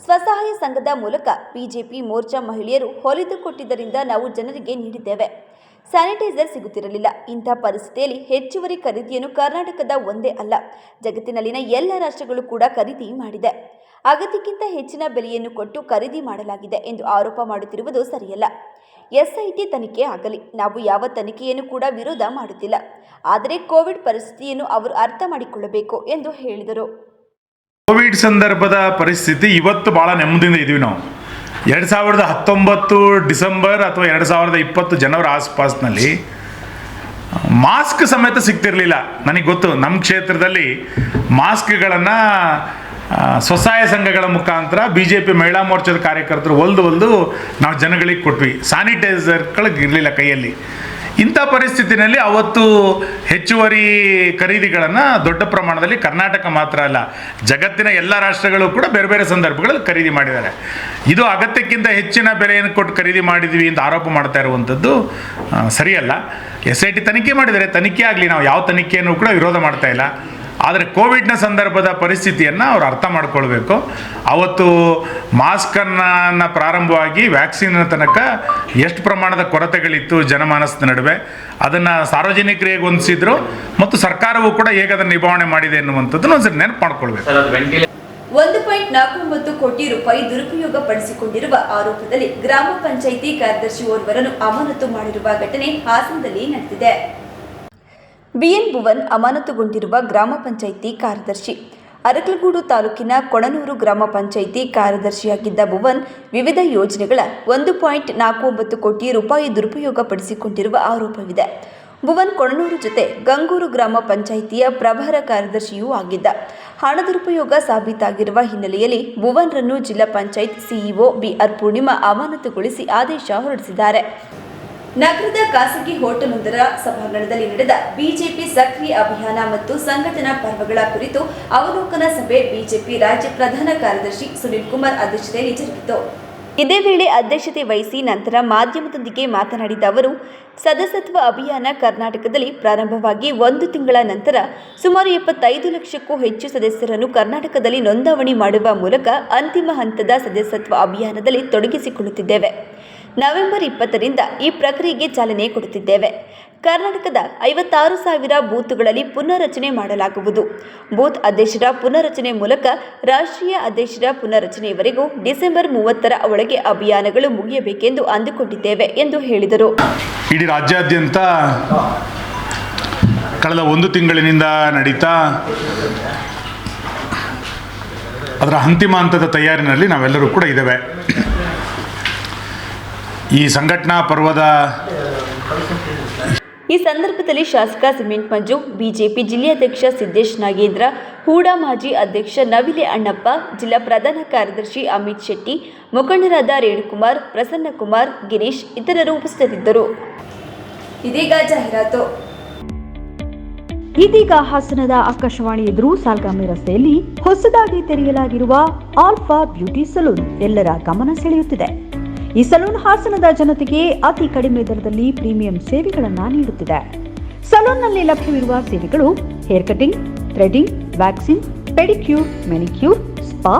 ಸ್ವಸಹಾಯ ಸಂಘದ ಮೂಲಕ ಬಿಜೆಪಿ ಮೋರ್ಚಾ ಮಹಿಳೆಯರು ಹೊಲಿದು ಕೊಟ್ಟಿದ್ದರಿಂದ ನಾವು ಜನರಿಗೆ ನೀಡಿದ್ದೇವೆ. ಸ್ಯಾನಿಟೈಸರ್ ಸಿಗುತ್ತಿರಲಿಲ್ಲ. ಇಂಥ ಪರಿಸ್ಥಿತಿಯಲ್ಲಿ ಹೆಚ್ಚುವರಿ ಖರೀದಿಯನ್ನು ಕರ್ನಾಟಕದ ಒಂದೇ ಅಲ್ಲ, ಜಗತ್ತಿನಲ್ಲಿನ ಎಲ್ಲ ರಾಷ್ಟ್ರಗಳು ಕೂಡ ಖರೀದಿ ಮಾಡಿದೆ. ಅಗತ್ಯಕ್ಕಿಂತ ಹೆಚ್ಚಿನ ಬೆಲೆಯನ್ನು ಕೊಟ್ಟು ಖರೀದಿ ಮಾಡಲಾಗಿದೆ ಎಂದು ಆರೋಪ ಮಾಡುತ್ತಿರುವುದು ಸರಿಯಲ್ಲ. ಎಸ್ಐಟಿ ತನಿಖೆ ಆಗಲಿ, ನಾವು ಯಾವ ತನಿಖೆಯನ್ನು ಕೂಡ ವಿರೋಧ ಮಾಡುತ್ತಿಲ್ಲ. ಆದರೆ ಕೋವಿಡ್ ಪರಿಸ್ಥಿತಿಯನ್ನು ಅವರು ಅರ್ಥ ಮಾಡಿಕೊಳ್ಳಬೇಕು ಎಂದು ಹೇಳಿದರು. ಕೋವಿಡ್ ಸಂದರ್ಭದ ಪರಿಸ್ಥಿತಿ ಇವತ್ತು ಭಾಳ ನೆಮ್ಮದಿಯಿಂದ ಇದೀವಿ ನಾವು. ಎರಡು ಸಾವಿರದ ಹತ್ತೊಂಬತ್ತು ಡಿಸೆಂಬರ್ ಅಥವಾ ಎರಡು ಸಾವಿರದ ಇಪ್ಪತ್ತು ಜನವರಿ ಆಸ್ಪಾಸ್ನಲ್ಲಿ, ಮಾಸ್ಕ್ ಸಮೇತ ಸಿಗ್ತಿರಲಿಲ್ಲ. ನನಗೆ ಗೊತ್ತು ನಮ್ಮ ಕ್ಷೇತ್ರದಲ್ಲಿ ಮಾಸ್ಕ್ಗಳನ್ನು ಸ್ವಸಹಾಯ ಸಂಘಗಳ ಮುಖಾಂತರ ಬಿ ಜೆ ಪಿ ಮಹಿಳಾ ಮೋರ್ಚಾದ ಕಾರ್ಯಕರ್ತರು ಹೊಲ್ದು ಹೊಲ್ದು ನಾವು ಜನಗಳಿಗೆ ಕೊಟ್ವಿ. ಸ್ಯಾನಿಟೈಸರ್ಗಳಿಗೆ ಇರಲಿಲ್ಲ ಕೈಯಲ್ಲಿ. ಇಂಥ ಪರಿಸ್ಥಿತಿನಲ್ಲಿ ಅವತ್ತು ಹೆಚ್ಚುವರಿ ಖರೀದಿಗಳನ್ನು ದೊಡ್ಡ ಪ್ರಮಾಣದಲ್ಲಿ ಕರ್ನಾಟಕ ಮಾತ್ರ ಅಲ್ಲ, ಜಗತ್ತಿನ ಎಲ್ಲ ರಾಷ್ಟ್ರಗಳು ಕೂಡ ಬೇರೆ ಬೇರೆ ಸಂದರ್ಭಗಳಲ್ಲಿ ಖರೀದಿ ಮಾಡಿದ್ದಾರೆ. ಇದು ಅಗತ್ಯಕ್ಕಿಂತ ಹೆಚ್ಚಿನ ಬೆಲೆಯನ್ನು ಕೊಟ್ಟು ಖರೀದಿ ಮಾಡಿದ್ವಿ ಅಂತ ಆರೋಪ ಮಾಡ್ತಾ ಇರುವಂಥದ್ದು ಸರಿಯಲ್ಲ. ಎಸ್ ಐ ಟಿ ತನಿಖೆ ಮಾಡಿದರೆ ತನಿಖೆ ಆಗಲಿ, ನಾವು ಯಾವ ತನಿಖೆಯನ್ನು ಕೂಡ ವಿರೋಧ ಮಾಡ್ತಾ ಇಲ್ಲ. ಆದರೆ ಕೋವಿಡ್ನ ಸಂದರ್ಭದ ಪರಿಸ್ಥಿತಿಯನ್ನು ಅವ್ರು ಅರ್ಥ ಮಾಡ್ಕೊಳ್ಬೇಕು. ಅವತ್ತು ಮಾಸ್ಕನ್ನು ಪ್ರಾರಂಭವಾಗಿ ವ್ಯಾಕ್ಸಿನ್ ತನಕ ಎಷ್ಟು ಪ್ರಮಾಣದ ಕೊರತೆಗಳಿತ್ತು ಜನಮಾನಸದ ನಡುವೆ ಅದನ್ನು ಸಾರ್ವಜನಿಕರಿಗೆ ಹೊಂದಿಸಿದ್ರು ಮತ್ತು ಸರ್ಕಾರವು ಕೂಡ ಹೇಗೆ ಅದನ್ನು ನಿಭಾವಣೆ ಮಾಡಿದೆ ಎನ್ನುವಂಥದ್ದನ್ನು ಒಂದ್ಸರಿ ನೆನಪು ಮಾಡ್ಕೊಳ್ಬೇಕು. ಒಂದು ಪಾಯಿಂಟ್ ನಾಲ್ಕು ಒಂಬತ್ತು ಕೋಟಿ ರೂಪಾಯಿ ದುರುಪಯೋಗ ಪಡಿಸಿಕೊಂಡಿರುವ ಆರೋಪದಲ್ಲಿ ಗ್ರಾಮ ಪಂಚಾಯಿತಿ ಕಾರ್ಯದರ್ಶಿ ಓರ್ವರನ್ನು ಅಮಾನತು ಮಾಡಿರುವ ಘಟನೆ ಹಾಸನದಲ್ಲಿ ನಡೆದಿದೆ. ಬಿಎನ್ ಭುವನ್ ಅಮಾನತುಗೊಂಡಿರುವ ಗ್ರಾಮ ಪಂಚಾಯಿತಿ ಕಾರ್ಯದರ್ಶಿ. ಅರಕಲಗೂಡು ತಾಲೂಕಿನ ಕೊಣನೂರು ಗ್ರಾಮ ಪಂಚಾಯಿತಿ ಕಾರ್ಯದರ್ಶಿಯಾಗಿದ್ದ ಭುವನ್ ವಿವಿಧ ಯೋಜನೆಗಳ ಒಂದು ಪಾಯಿಂಟ್ ನಾಲ್ಕು ಒಂಬತ್ತು ಕೋಟಿ ರೂಪಾಯಿ ದುರುಪಯೋಗ ಪಡಿಸಿಕೊಂಡಿರುವ ಆರೋಪವಿದೆ. ಭುವನ್ ಕೊಣನೂರು ಜೊತೆ ಗಂಗೂರು ಗ್ರಾಮ ಪಂಚಾಯಿತಿಯ ಪ್ರಭಾರ ಕಾರ್ಯದರ್ಶಿಯೂ ಆಗಿದ್ದ. ಹಣ ದುರುಪಯೋಗ ಸಾಬೀತಾಗಿರುವ ಹಿನ್ನೆಲೆಯಲ್ಲಿ ಭುವನ್ರನ್ನು ಜಿಲ್ಲಾ ಪಂಚಾಯತ್ ಸಿಇಒ ಬಿಆರ್ ಪೂರ್ಣಿಮಾ ಅಮಾನತುಗೊಳಿಸಿ ಆದೇಶ ಹೊರಡಿಸಿದ್ದಾರೆ. ನಗರದ ಖಾಸಗಿ ಹೋಟೆಲೊಂದರ ಸಭಾಂಗಣದಲ್ಲಿ ನಡೆದ ಬಿಜೆಪಿ ಸಕ್ರಿಯ ಅಭಿಯಾನ ಮತ್ತು ಸಂಘಟನಾ ಪರ್ವಗಳ ಕುರಿತು ಅವಲೋಕನ ಸಭೆ ಬಿಜೆಪಿ ರಾಜ್ಯ ಪ್ರಧಾನ ಕಾರ್ಯದರ್ಶಿ ಸುನಿಲ್ ಕುಮಾರ್ ಅಧ್ಯಕ್ಷತೆಯಲ್ಲಿ ಜರುಗಿತು. ಇದೇ ವೇಳೆ ಅಧ್ಯಕ್ಷತೆ ವಹಿಸಿ ನಂತರ ಮಾಧ್ಯಮದೊಂದಿಗೆ ಮಾತನಾಡಿದ ಅವರು, ಸದಸ್ಯತ್ವ ಅಭಿಯಾನ ಕರ್ನಾಟಕದಲ್ಲಿ ಪ್ರಾರಂಭವಾಗಿ ಒಂದು ತಿಂಗಳ ನಂತರ ಸುಮಾರು ಎಪ್ಪತ್ತೈದು ಲಕ್ಷಕ್ಕೂ ಹೆಚ್ಚು ಸದಸ್ಯರನ್ನು ಕರ್ನಾಟಕದಲ್ಲಿ ನೋಂದಾವಣಿ ಮಾಡುವ ಮೂಲಕ ಅಂತಿಮ ಹಂತದ ಸದಸ್ಯತ್ವ ಅಭಿಯಾನದಲ್ಲಿ ತೊಡಗಿಸಿಕೊಳ್ಳುತ್ತಿದ್ದೇವೆ. ನವೆಂಬರ್ ಇಪ್ಪತ್ತರಿಂದ ಈ ಪ್ರಕ್ರಿಯೆಗೆ ಚಾಲನೆ ಕೊಡುತ್ತಿದ್ದೇವೆ. ಕರ್ನಾಟಕದ ಐವತ್ತಾರು ಸಾವಿರ ಬೂತ್ಗಳಲ್ಲಿ ಪುನರ್ರಚನೆ ಮಾಡಲಾಗುವುದು. ಬೂತ್ ಅಧ್ಯಕ್ಷರ ಪುನರ್ರಚನೆ ಮೂಲಕ ರಾಷ್ಟ್ರೀಯ ಅಧ್ಯಕ್ಷರ ಪುನರ್ರಚನೆಯವರೆಗೂ ಡಿಸೆಂಬರ್ ಮೂವತ್ತರ ಒಳಗೆ ಅಭಿಯಾನಗಳು ಮುಗಿಯಬೇಕೆಂದು ಅಂದುಕೊಂಡಿದ್ದೇವೆ ಎಂದು ಹೇಳಿದರು. ಇಡೀ ರಾಜ್ಯಾದ್ಯಂತ ಕಳೆದ ಒಂದು ತಿಂಗಳಿನಿಂದ ನಡೀತಾ ಅದರ ಅಂತಿಮ ಹಂತದ ತಯಾರಿನಲ್ಲಿ ನಾವೆಲ್ಲರೂ ಕೂಡ ಇದ್ದೇವೆ. ಈ ಸಂಘಟನಾ ಪರ್ವದ ಈ ಸಂದರ್ಭದಲ್ಲಿ ಶಾಸಕ ಸಿಮೆಂಟ್ ಮಂಜು ಬಿಜೆಪಿ ಜಿಲ್ಲಾಧ್ಯಕ್ಷ ಸಿದ್ದೇಶ್ ನಾಗೇಂದ್ರ ಹೂಡಾ ಮಾಜಿ ಅಧ್ಯಕ್ಷ ನವಿಲೆ ಅಣ್ಣಪ್ಪ ಜಿಲ್ಲಾ ಪ್ರಧಾನ ಕಾರ್ಯದರ್ಶಿ ಅಮಿತ್ ಶೆಟ್ಟಿ ಮುಖಂಡರಾದ ರೇಣುಕುಮಾರ್ ಪ್ರಸನ್ನಕುಮಾರ್ ಗಿರೀಶ್ ಇತರರು ಉಪಸ್ಥಿತರಿದ್ದರು ಇದೀಗ ಜಾಹೀರಾತು. ಇದೀಗ ಹಾಸನದ ಆಕಾಶವಾಣಿ ಎದುರು ಸಾಲ್ಗಾಮಿ ರಸ್ತೆಯಲ್ಲಿ ಹೊಸದಾಗಿ ತೆರೆಯಲಾಗಿರುವ ಆಲ್ಫಾ ಬ್ಯೂಟಿ ಸಲೂನ್ ಎಲ್ಲರ ಗಮನ ಸೆಳೆಯುತ್ತಿದೆ. ಈ ಸಲೂನ್ ಹಾಸನದ ಜನತೆಗೆ ಅತಿ ಕಡಿಮೆ ದರದಲ್ಲಿ ಪ್ರೀಮಿಯಂ ಸೇವೆಗಳನ್ನು ನೀಡುತ್ತಿದೆ. ಸಲೂನ್ನಲ್ಲಿ ಲಭ್ಯವಿರುವ ಸೇವೆಗಳು hair cutting, threading, waxing, pedicure, manicure, spa,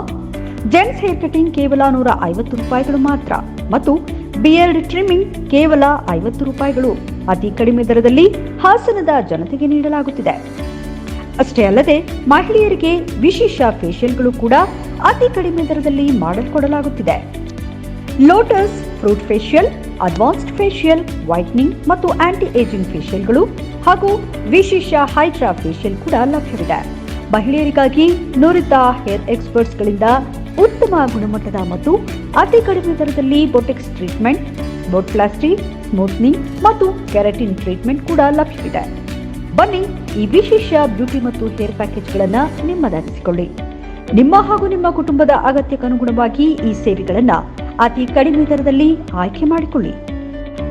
gents hair cutting ಕೇವಲ ನೂರ ಐವತ್ತು ರೂಪಾಯಿಗಳು ಮಾತ್ರ ಮತ್ತು ಬಿಯರ್ಡ್ ಟ್ರಿಮ್ಮಿಂಗ್ ಕೇವಲ ಐವತ್ತು ರೂಪಾಯಿಗಳು. ಅತಿ ಕಡಿಮೆ ದರದಲ್ಲಿ ಹಾಸನದ ಜನತೆಗೆ ನೀಡಲಾಗುತ್ತಿದೆ. ಅಷ್ಟೇ ಅಲ್ಲದೆ ಮಹಿಳೆಯರಿಗೆ ವಿಶೇಷ ಫೇಷಿಯಲ್ಗಳು ಕೂಡ ಅತಿ ಕಡಿಮೆ ದರದಲ್ಲಿ ಮಾಡಿಕೊಡಲಾಗುತ್ತಿದೆ lotus, fruit facial advanced facial whitening ಮತ್ತು ಆಂಟಿ ಏಜಿಂಗ್ ಫೇಶಿಯಲ್ಗಳು ಹಾಗೂ ವಿಶೇಷ ಹೈಡ್ರಾ ಫೇಶಿಯಲ್ ಕೂಡ ಲಭ್ಯವಿದೆ. ಮಹಿಳೆಯರಿಗಾಗಿ ನುರಿತ ಹೇರ್ ಎಕ್ಸ್ಪರ್ಟ್ಸ್ಗಳಿಂದ ಉತ್ತಮ ಗುಣಮಟ್ಟದ ಮತ್ತು ಅತಿ ಕಡಿಮೆ ದರದಲ್ಲಿ ಬೊಟೆಕ್ಸ್ ಟ್ರೀಟ್ಮೆಂಟ್ ಬೋಟ್ ಪ್ಲಾಸ್ಟಿಕ್ ಸ್ಮೂತ್ನಿಂಗ್ ಮತ್ತು ಕೆರಟಿನ್ ಟ್ರೀಟ್ಮೆಂಟ್ ಕೂಡ ಲಭ್ಯವಿದೆ. ಬನ್ನಿ ಈ ವಿಶೇಷ ಬ್ಯೂಟಿ ಮತ್ತು ಹೇರ್ ಪ್ಯಾಕೇಜ್ಗಳನ್ನು ನಿಮ್ಮದಾಗಿಸಿಕೊಳ್ಳಿ. ನಿಮ್ಮ ಹಾಗೂ ನಿಮ್ಮ ಕುಟುಂಬದ ಅಗತ್ಯಕ್ಕನುಗುಣವಾಗಿ ಈ ಸೇವೆಗಳನ್ನ ಅತಿ ಕಡಿಮೆ ದರದಲ್ಲಿ ಆಯ್ಕೆ ಮಾಡಿಕೊಳ್ಳಿ.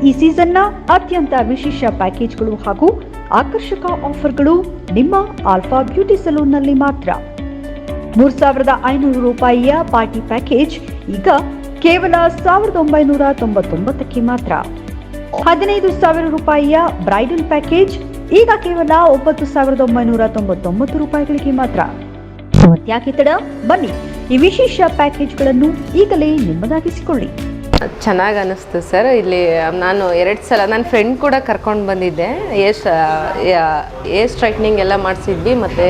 ಈ ಸೀಸನ್ನ ಅತ್ಯಂತ ವಿಶೇಷ ಪ್ಯಾಕೇಜ್ಗಳು ಹಾಗೂ ಆಕರ್ಷಕ ಆಫರ್ಗಳು ನಿಮ್ಮ ಆಲ್ಫಾ ಬ್ಯೂಟಿ ಸಲೂನ್ನಲ್ಲಿ ಮಾತ್ರ. ಮೂರು ಸಾವಿರದ ಐನೂರು ರೂಪಾಯಿಯ ಪಾರ್ಟಿ ಪ್ಯಾಕೇಜ್ ಈಗ ಕೇವಲ ಸಾವಿರದ ಒಂಬೈನೂರ ತೊಂಬತ್ತೊಂಬತ್ತಕ್ಕೆ ಮಾತ್ರ. ಹದಿನೈದು ಸಾವಿರ ರೂಪಾಯಿಯ ಬ್ರೈಡಲ್ ಪ್ಯಾಕೇಜ್ ಈಗ ಕೇವಲ ಒಂಬತ್ತು ಸಾವಿರದ ಒಂಬೈನೂರ ತೊಂಬತ್ತೊಂಬತ್ತು ರೂಪಾಯಿಗಳಿಗೆ ಮಾತ್ರ. ಯಾಕೆ ತಡ ಬನ್ನಿ. ಈ ವಿಶೇಷ ಪ್ಯಾಕೇಜ್ಗಳನ್ನು ಈಗಲೇ ನಿಮ್ಮದಾಗಿಸಿಕೊಳ್ಳಿ. ಚೆನ್ನಾಗಿ ಅನ್ನಿಸ್ತು ಸರ್. ಇಲ್ಲಿ ನಾನು ಎರಡು ಸಲ ನನ್ನ ಫ್ರೆಂಡ್ ಕೂಡ ಕರ್ಕೊಂಡು ಬಂದಿದ್ದೆ. ಏರ್ ಸ್ಟ್ರೈಟ್ನಿಂಗ್ ಎಲ್ಲ ಮಾಡಿಸಿದ್ವಿ. ಮತ್ತು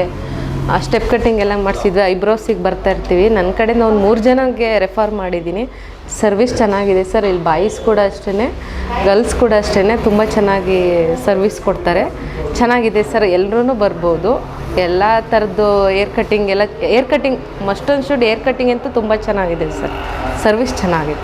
ಸ್ಟೆಪ್ ಕಟ್ಟಿಂಗ್ ಎಲ್ಲ ಮಾಡಿಸಿದ್ವಿ ಐಬ್ರೋಸಿಗೆ ಬರ್ತಾ ಇರ್ತೀವಿ. ನನ್ನ ಕಡೆಯಿಂದ ಒಂದು ಮೂರು ಜನಕ್ಕೆ ರೆಫರ್ ಮಾಡಿದ್ದೀನಿ ಸರ್ವಿಸ್ ಚೆನ್ನಾಗಿದೆ ಸರ್ ಇಲ್ಲಿ ಬಾಯ್ಸ್ ಕೂಡ ಅಷ್ಟೇ ಗರ್ಲ್ಸ್ ಕೂಡ ಅಷ್ಟೇ ತುಂಬ ಚೆನ್ನಾಗಿ ಸರ್ವಿಸ್ ಕೊಡ್ತಾರೆ. ಚೆನ್ನಾಗಿದೆ ಸರ್ ಎಲ್ಲರೂ ಬರ್ಬೋದು. ಎಲ್ಲ ಥರದ್ದು ಏರ್ ಕಟ್ಟಿಂಗ್ ಎಲ್ಲ hair cutting must should hair cutting ಅಂತೂ ತುಂಬ ಚೆನ್ನಾಗಿದೆ ಸರ್ ಸರ್ವಿಸ್ ಚೆನ್ನಾಗಿದೆ.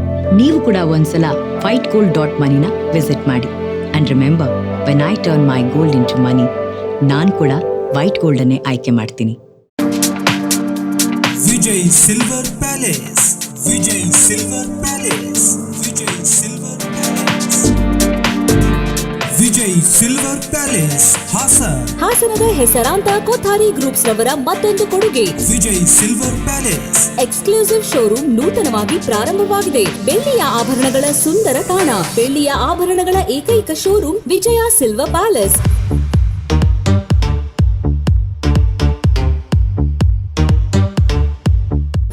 ನೀವು ಕೂಡ ಒಂದ್ಸಲ ಫೈಟ್ ಗೋಲ್ಡ್ ಡಾಟ್ ಮನಿನ ವಿಸಿಟ್ ಮಾಡಿ. And remember when I turn my gold into money ನಾನು ಕೂಡ ವೈಟ್ ಗೋಲ್ಡ್ ಅನ್ನೇ ಆಯ್ಕೆ ಮಾಡ್ತೀನಿ. Vijay silver palace. Vijay silver palace. Silver palace Hassan. ಹಾಸನದ ಹೆಸರಾಂತ ಕೊಥಾರಿ ಗ್ರೂಪ್ಸ್ ರವರ ಮತ್ತೊಂದು ಕೊಡುಗೆ. Vijay silver palace exclusive showroom ನೂತನವಾಗಿ ಪ್ರಾರಂಭವಾಗಿದೆ. ಬೆಳ್ಳಿಯ ಆಭರಣಗಳ ಸುಂದರ ತಾಣ ಬೆಳ್ಳಿಯ ಆಭರಣಗಳ ಏಕೈಕ ಶೋರೂಮ್ ವಿಜಯ ಸಿಲ್ವರ್ ಪ್ಯಾಲೇಸ್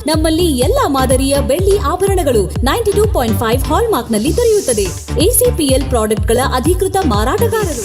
ನಮ್ಮಲ್ಲಿ ಎಲ್ಲಾ ಮಾದರಿಯ ಬೆಳ್ಳಿ ಆಭರಣಗಳು ನೈಂಟಿ ಟೂ ಪಾಯಿಂಟ್ ಫೈವ್ ಹಾಲ್ಮಾರ್ಕ್ನಲ್ಲಿ ದೊರೆಯುತ್ತದೆ ಎಸಿಪಿಎಲ್ ಪ್ರಾಡಕ್ಟ್ಗಳ ಅಧಿಕೃತ ಮಾರಾಟಗಾರರು.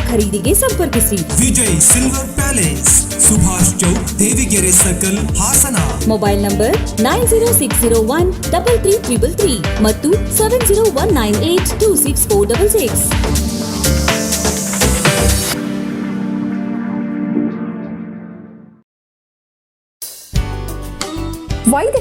ಖರೀದಿಗೆ ಸಂಪರ್ಕಿಸಿ. Vijay silver palace. Subhash Chowk Devigere circle Hassan. Mobile number nine zero six zero one double three triple three ಮತ್ತು seven zero one nine eight two six four double six.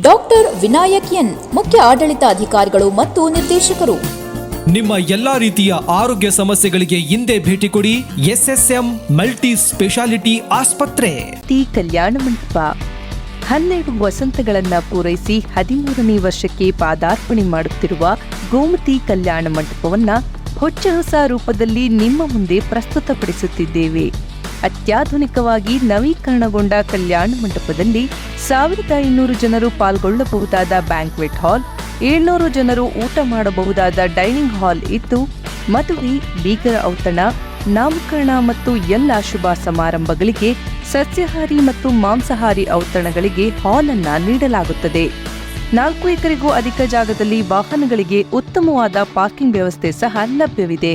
Doctor Vinayak N ಮುಖ್ಯ ಆಡಳಿತಾಧಿಕಾರಿಗಳು ಮತ್ತು ನಿರ್ದೇಶಕರು. ನಿಮ್ಮ ಎಲ್ಲಾ ರೀತಿಯ ಆರೋಗ್ಯ ಸಮಸ್ಯೆಗಳಿಗೆ ಹಿಂದೆ ಭೇಟಿ ಕೊಡಿ ಎಸ್ಎಸ್ಎಂ ಮಲ್ಟಿ ಸ್ಪೆಷಾಲಿಟಿ ಆಸ್ಪತ್ರೆ. ಟಿ ಕಲ್ಯಾಣ ಮಂಟಪ. ಹನ್ನೆರಡು ವಸಂತಗಳನ್ನು ಪೂರೈಸಿ ಹದಿಮೂರನೇ ವರ್ಷಕ್ಕೆ ಪಾದಾರ್ಪಣೆ ಮಾಡುತ್ತಿರುವ ಗೋಮತಿ ಕಲ್ಯಾಣ ಮಂಟಪವನ್ನ ಹೊಚ್ಚ ಹೊಸ ರೂಪದಲ್ಲಿ ನಿಮ್ಮ ಮುಂದೆ ಪ್ರಸ್ತುತಪಡಿಸುತ್ತಿದ್ದೇವೆ. ಅತ್ಯಾಧುನಿಕವಾಗಿ ನವೀಕರಣಗೊಂಡ ಕಲ್ಯಾಣ ಮಂಟಪದಲ್ಲಿ ಸಾವಿರದ ಐನೂರು ಜನರು ಪಾಲ್ಗೊಳ್ಳಬಹುದಾದ ಬ್ಯಾಂಕ್ವೆಟ್ ಹಾಲ್, ಏಳ್ನೂರು ಜನರು ಊಟ ಮಾಡಬಹುದಾದ ಡೈನಿಂಗ್ ಹಾಲ್ ಇದ್ದು, ಮದುವೆ, ಬೀಗರ ಔತಣ, ನಾಮಕರಣ ಮತ್ತು ಎಲ್ಲ ಶುಭ ಸಮಾರಂಭಗಳಿಗೆ ಸಸ್ಯಾಹಾರಿ ಮತ್ತು ಮಾಂಸಾಹಾರಿ ಔತಣಗಳಿಗೆ ಹಾಲ್ ಅನ್ನ ನೀಡಲಾಗುತ್ತದೆ. ನಾಲ್ಕು ಎಕರೆಗೂ ಅಧಿಕ ಜಾಗದಲ್ಲಿ ವಾಹನಗಳಿಗೆ ಉತ್ತಮವಾದ ಪಾರ್ಕಿಂಗ್ ವ್ಯವಸ್ಥೆ ಸಹ ಲಭ್ಯವಿದೆ.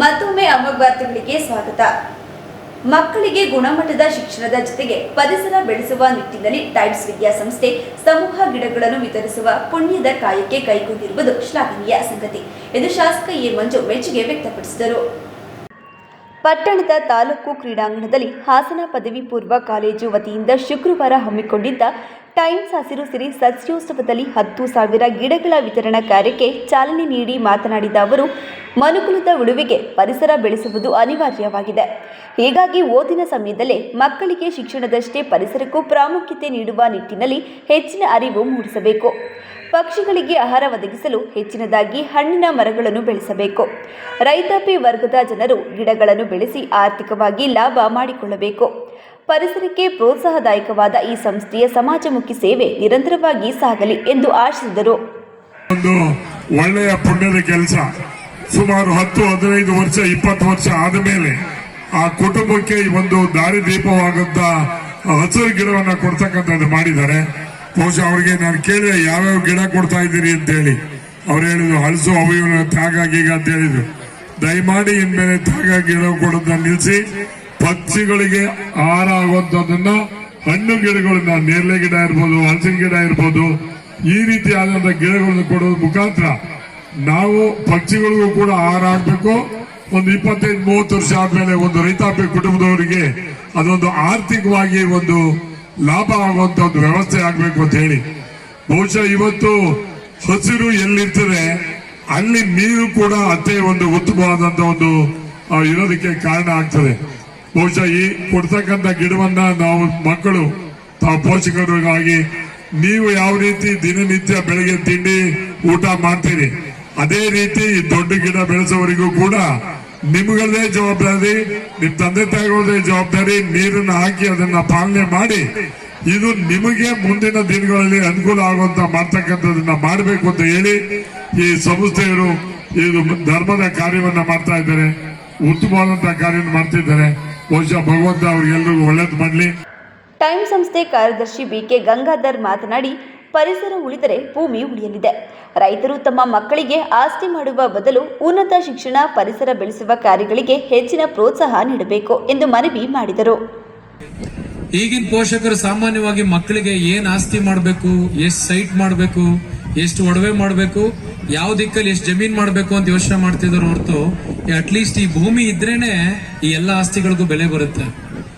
ಮತ್ತೊಮ್ಮೆ ಅಮೋಘ್ ವಾರ್ತೆಗಳಿಗೆ ಸ್ವಾಗತ. ಮಕ್ಕಳಿಗೆ ಗುಣಮಟ್ಟದ ಶಿಕ್ಷಣದ ಜೊತೆಗೆ ಪರಿಸರ ಬೆಳೆಸುವ ನಿಟ್ಟಿನಲ್ಲಿ ಟೈಮ್ಸ್ ವಿದ್ಯಾಸಂಸ್ಥೆ ಸಮೂಹ ಗಿಡಗಳನ್ನು ವಿತರಿಸುವ ಪುಣ್ಯದ ಕಾರ್ಯಕ್ಕೆ ಕೈಗೊಂಡಿರುವುದು ಶ್ಲಾಘನೀಯ ಸಂಗತಿ. ಎಂದು ಶಾಸಕ ಎ. ಮಂಜು ಮೆಚ್ಚುಗೆ ವ್ಯಕ್ತಪಡಿಸಿದರು. ಪಟ್ಟಣದ ತಾಲೂಕು ಕ್ರೀಡಾಂಗಣದಲ್ಲಿ ಹಾಸನ ಪದವಿ ಪೂರ್ವ ಕಾಲೇಜು ವತಿಯಿಂದ ಶುಕ್ರವಾರ ಹಮ್ಮಿಕೊಂಡಿದ್ದ ಟೈಮ್ಸ್ ಹಸಿರು ಸಿರಿ ಸಸ್ಯೋತ್ಸವದಲ್ಲಿ ಹತ್ತು ಸಾವಿರ ಗಿಡಗಳ ವಿತರಣಾ ಕಾರ್ಯಕ್ಕೆ ಚಾಲನೆ ನೀಡಿ ಮಾತನಾಡಿದ ಅವರು, ಮನುಕುಲದ ಉಳುವಿಗೆ ಪರಿಸರ ಬೆಳೆಸುವುದು ಅನಿವಾರ್ಯವಾಗಿದೆ. ಹೀಗಾಗಿ ಓದಿನ ಸಮಯದಲ್ಲೇ ಮಕ್ಕಳಿಗೆ ಶಿಕ್ಷಣದಷ್ಟೇ ಪರಿಸರಕ್ಕೂ ಪ್ರಾಮುಖ್ಯತೆ ನೀಡುವ ನಿಟ್ಟಿನಲ್ಲಿ ಹೆಚ್ಚಿನ ಅರಿವು ಮೂಡಿಸಬೇಕು. ಪಕ್ಷಿಗಳಿಗೆ ಆಹಾರ ಒದಗಿಸಲು ಹೆಚ್ಚಿನದಾಗಿ ಹಣ್ಣಿನ ಮರಗಳನ್ನು ಬೆಳೆಸಬೇಕು. ರೈತಾಪಿ ವರ್ಗದ ಜನರು ಗಿಡಗಳನ್ನು ಬೆಳೆಸಿ ಆರ್ಥಿಕವಾಗಿ ಲಾಭ ಮಾಡಿಕೊಳ್ಳಬೇಕು. ಪರಿಸರಕ್ಕೆ ಪ್ರೋತ್ಸಾಹದಾಯಕವಾದ ಈ ಸಂಸ್ಥೆಯ ಸಮಾಜಮುಖಿ ಸೇವೆ ನಿರಂತರವಾಗಿ ಸಾಗಲಿ ಎಂದು ಆಶಿಸಿದರು. ಒಂದು ಒಳ್ಳೆಯ ಪುಣ್ಯದ ಕೆಲಸ. ಸುಮಾರು ಹತ್ತು, ಹದಿನೈದು ವರ್ಷ, ಇಪ್ಪತ್ತು ವರ್ಷ ಆದ ಮೇಲೆ ಆ ಕುಟುಂಬಕ್ಕೆ ಒಂದು ಒಂದು ದಾರಿದೀಪವಾಗಂತ ಹಸಿರು ಗಿಡವನ್ನ ಕೊಡ್ತಕ್ಕಂಥದ್ದು ಮಾಡಿದ್ದಾರೆ. ಬಹುಶಃ ಅವರಿಗೆ ನಾನು ಕೇಳಿದೆ, ಯಾವ್ಯಾವ ಗಿಡ ಕೊಡ್ತಾ ಇದ್ದೀರಿ ಅಂತ ಹೇಳಿ. ಅವ್ರು ಹೇಳಿದ್ರು, ಹಲಸು ಅವಯವನ್ನ ತ್ಯಾಗ, ಗೀಗ ಅಂತ ಹೇಳಿದ್ರು. ದಯಮಾಡಿ ಇನ್ಮೇಲೆ ತ್ಯಾಗ ಗಿಡ ಕೊಡೋದನ್ನ ನಿಲ್ಲಿಸಿ ಪಕ್ಷಿಗಳಿಗೆ ಆಹಾರ ಆಗುವಂತದನ್ನ ಹಣ್ಣು ಗಿಡಗಳನ್ನ ನೇರಳೆ ಗಿಡ ಇರ್ಬೋದು, ಹಲಸಿನ ಗಿಡ ಇರ್ಬೋದು, ಈ ರೀತಿಯಾದಂತಹ ಗಿಡಗಳನ್ನು ಕೊಡೋದ್ರ ಮುಖಾಂತರ ನಾವು ಪಕ್ಷಿಗಳಿಗೂ ಕೂಡ ಆಹಾರ ಆಗಬೇಕು ಒಂದು ಇಪ್ಪತ್ತೈದು, ಮೂವತ್ತು ವರ್ಷ ಆದ್ಮೇಲೆ ಒಂದು ರೈತಾಪಿ ಕುಟುಂಬದವರಿಗೆ, ಅದೊಂದು ಆರ್ಥಿಕವಾಗಿ ಒಂದು ಲಾಭ ಆಗುವಂತ ಒಂದು ವ್ಯವಸ್ಥೆ ಆಗ್ಬೇಕು ಅಂತ ಹೇಳಿ. ಬಹುಶಃ ಇವತ್ತು ಹಸಿರು ಎಲ್ಲಿರ್ತದೆ, ಅಲ್ಲಿ ನೀರು ಕೂಡ ಅತ್ತೆ ಒಂದು ಉತ್ತಮವಾದಂತ ಒಂದು ಇರೋದಕ್ಕೆ ಕಾರಣ ಆಗ್ತದೆ. ಬಹುಶಃ ಈ ಕೊಡ್ತಕ್ಕಂಥ ಗಿಡವನ್ನ ನಾವು ಮಕ್ಕಳು, ತಾವು ಪೋಷಕರಿಗಾಗಿ ನೀವು ಯಾವ ರೀತಿ ದಿನನಿತ್ಯ ಬೆಳಗ್ಗೆ ತಿಂಡಿ ಊಟ ಮಾಡ್ತೀರಿ, ಅದೇ ರೀತಿ ಈ ದೊಡ್ಡ ಗಿಡ ಬೆಳೆಸೋವರಿಗೂ ಕೂಡ ನಿಮ್ಗಳದೇ ಜವಾಬ್ದಾರಿ, ನಿಮ್ ತಂದೆ ತಾಯಿಗಳದೇ ಜವಾಬ್ದಾರಿ, ನೀರನ್ನು ಹಾಕಿ ಅದನ್ನ ಪಾಲನೆ ಮಾಡಿ, ಇದು ನಿಮಗೆ ಮುಂದಿನ ದಿನಗಳಲ್ಲಿ ಅನುಕೂಲ ಆಗುವಂತ ಮಾಡ್ತಕ್ಕಂಥದನ್ನ ಮಾಡಬೇಕು ಅಂತ ಹೇಳಿ ಈ ಸಂಸ್ಥೆಯವರು ಇದು ಧರ್ಮದ ಕಾರ್ಯವನ್ನ ಮಾಡ್ತಾ ಇದ್ದಾರೆ ಉತ್ತಮವಾದಂತಹ ಕಾರ್ಯವನ್ನು ಮಾಡ್ತಿದ್ದಾರೆ. ಬಹುಶಃ ಭಗವಂತ ಅವ್ರಿಗೆಲ್ಲರಿಗೂ ಒಳ್ಳೇದು ಮಾಡಲಿ. ಟೈಮ್ ಸಂಸ್ಥೆ ಕಾರ್ಯದರ್ಶಿ ಬಿಕೆ ಗಂಗಾಧರ್ ಮಾತನಾಡಿ ಪರಿಸರ ಉಳಿದರೆ ಭೂಮಿ ಉಳಿಯಲಿದೆ. ರೈತರು ತಮ್ಮ ಮಕ್ಕಳಿಗೆ ಆಸ್ತಿ ಮಾಡುವ ಬದಲು ಉನ್ನತ ಶಿಕ್ಷಣ ಪರಿಸರ ಬೆಳೆಸುವ ಕಾರ್ಯಗಳಿಗೆ ಹೆಚ್ಚಿನ ಪ್ರೋತ್ಸಾಹ ನೀಡಬೇಕು ಎಂದು ಮನವಿ ಮಾಡಿದರು. ಈಗಿನ ಪೋಷಕರು ಸಾಮಾನ್ಯವಾಗಿ ಮಕ್ಕಳಿಗೆ ಏನ್ ಆಸ್ತಿ ಮಾಡಬೇಕು ಎಷ್ಟು ಸೈಟ್ ಮಾಡಬೇಕು ಎಷ್ಟು ಒಡವೆ ಮಾಡಬೇಕು, ಯಾವ ದಿಕ್ಕಲ್ಲಿ ಎಷ್ಟು ಜಮೀನ್ ಮಾಡಬೇಕು ಅಂತ ಯೋಚನೆ ಮಾಡ್ತಿದ್ರು ಹೊರತು ಅಟ್ಲೀಸ್ಟ್ ಈ ಭೂಮಿ ಇದ್ರೇನೆ ಈ ಎಲ್ಲ ಆಸ್ತಿಗಳಿಗೂ ಬೆಲೆ ಬರುತ್ತೆ.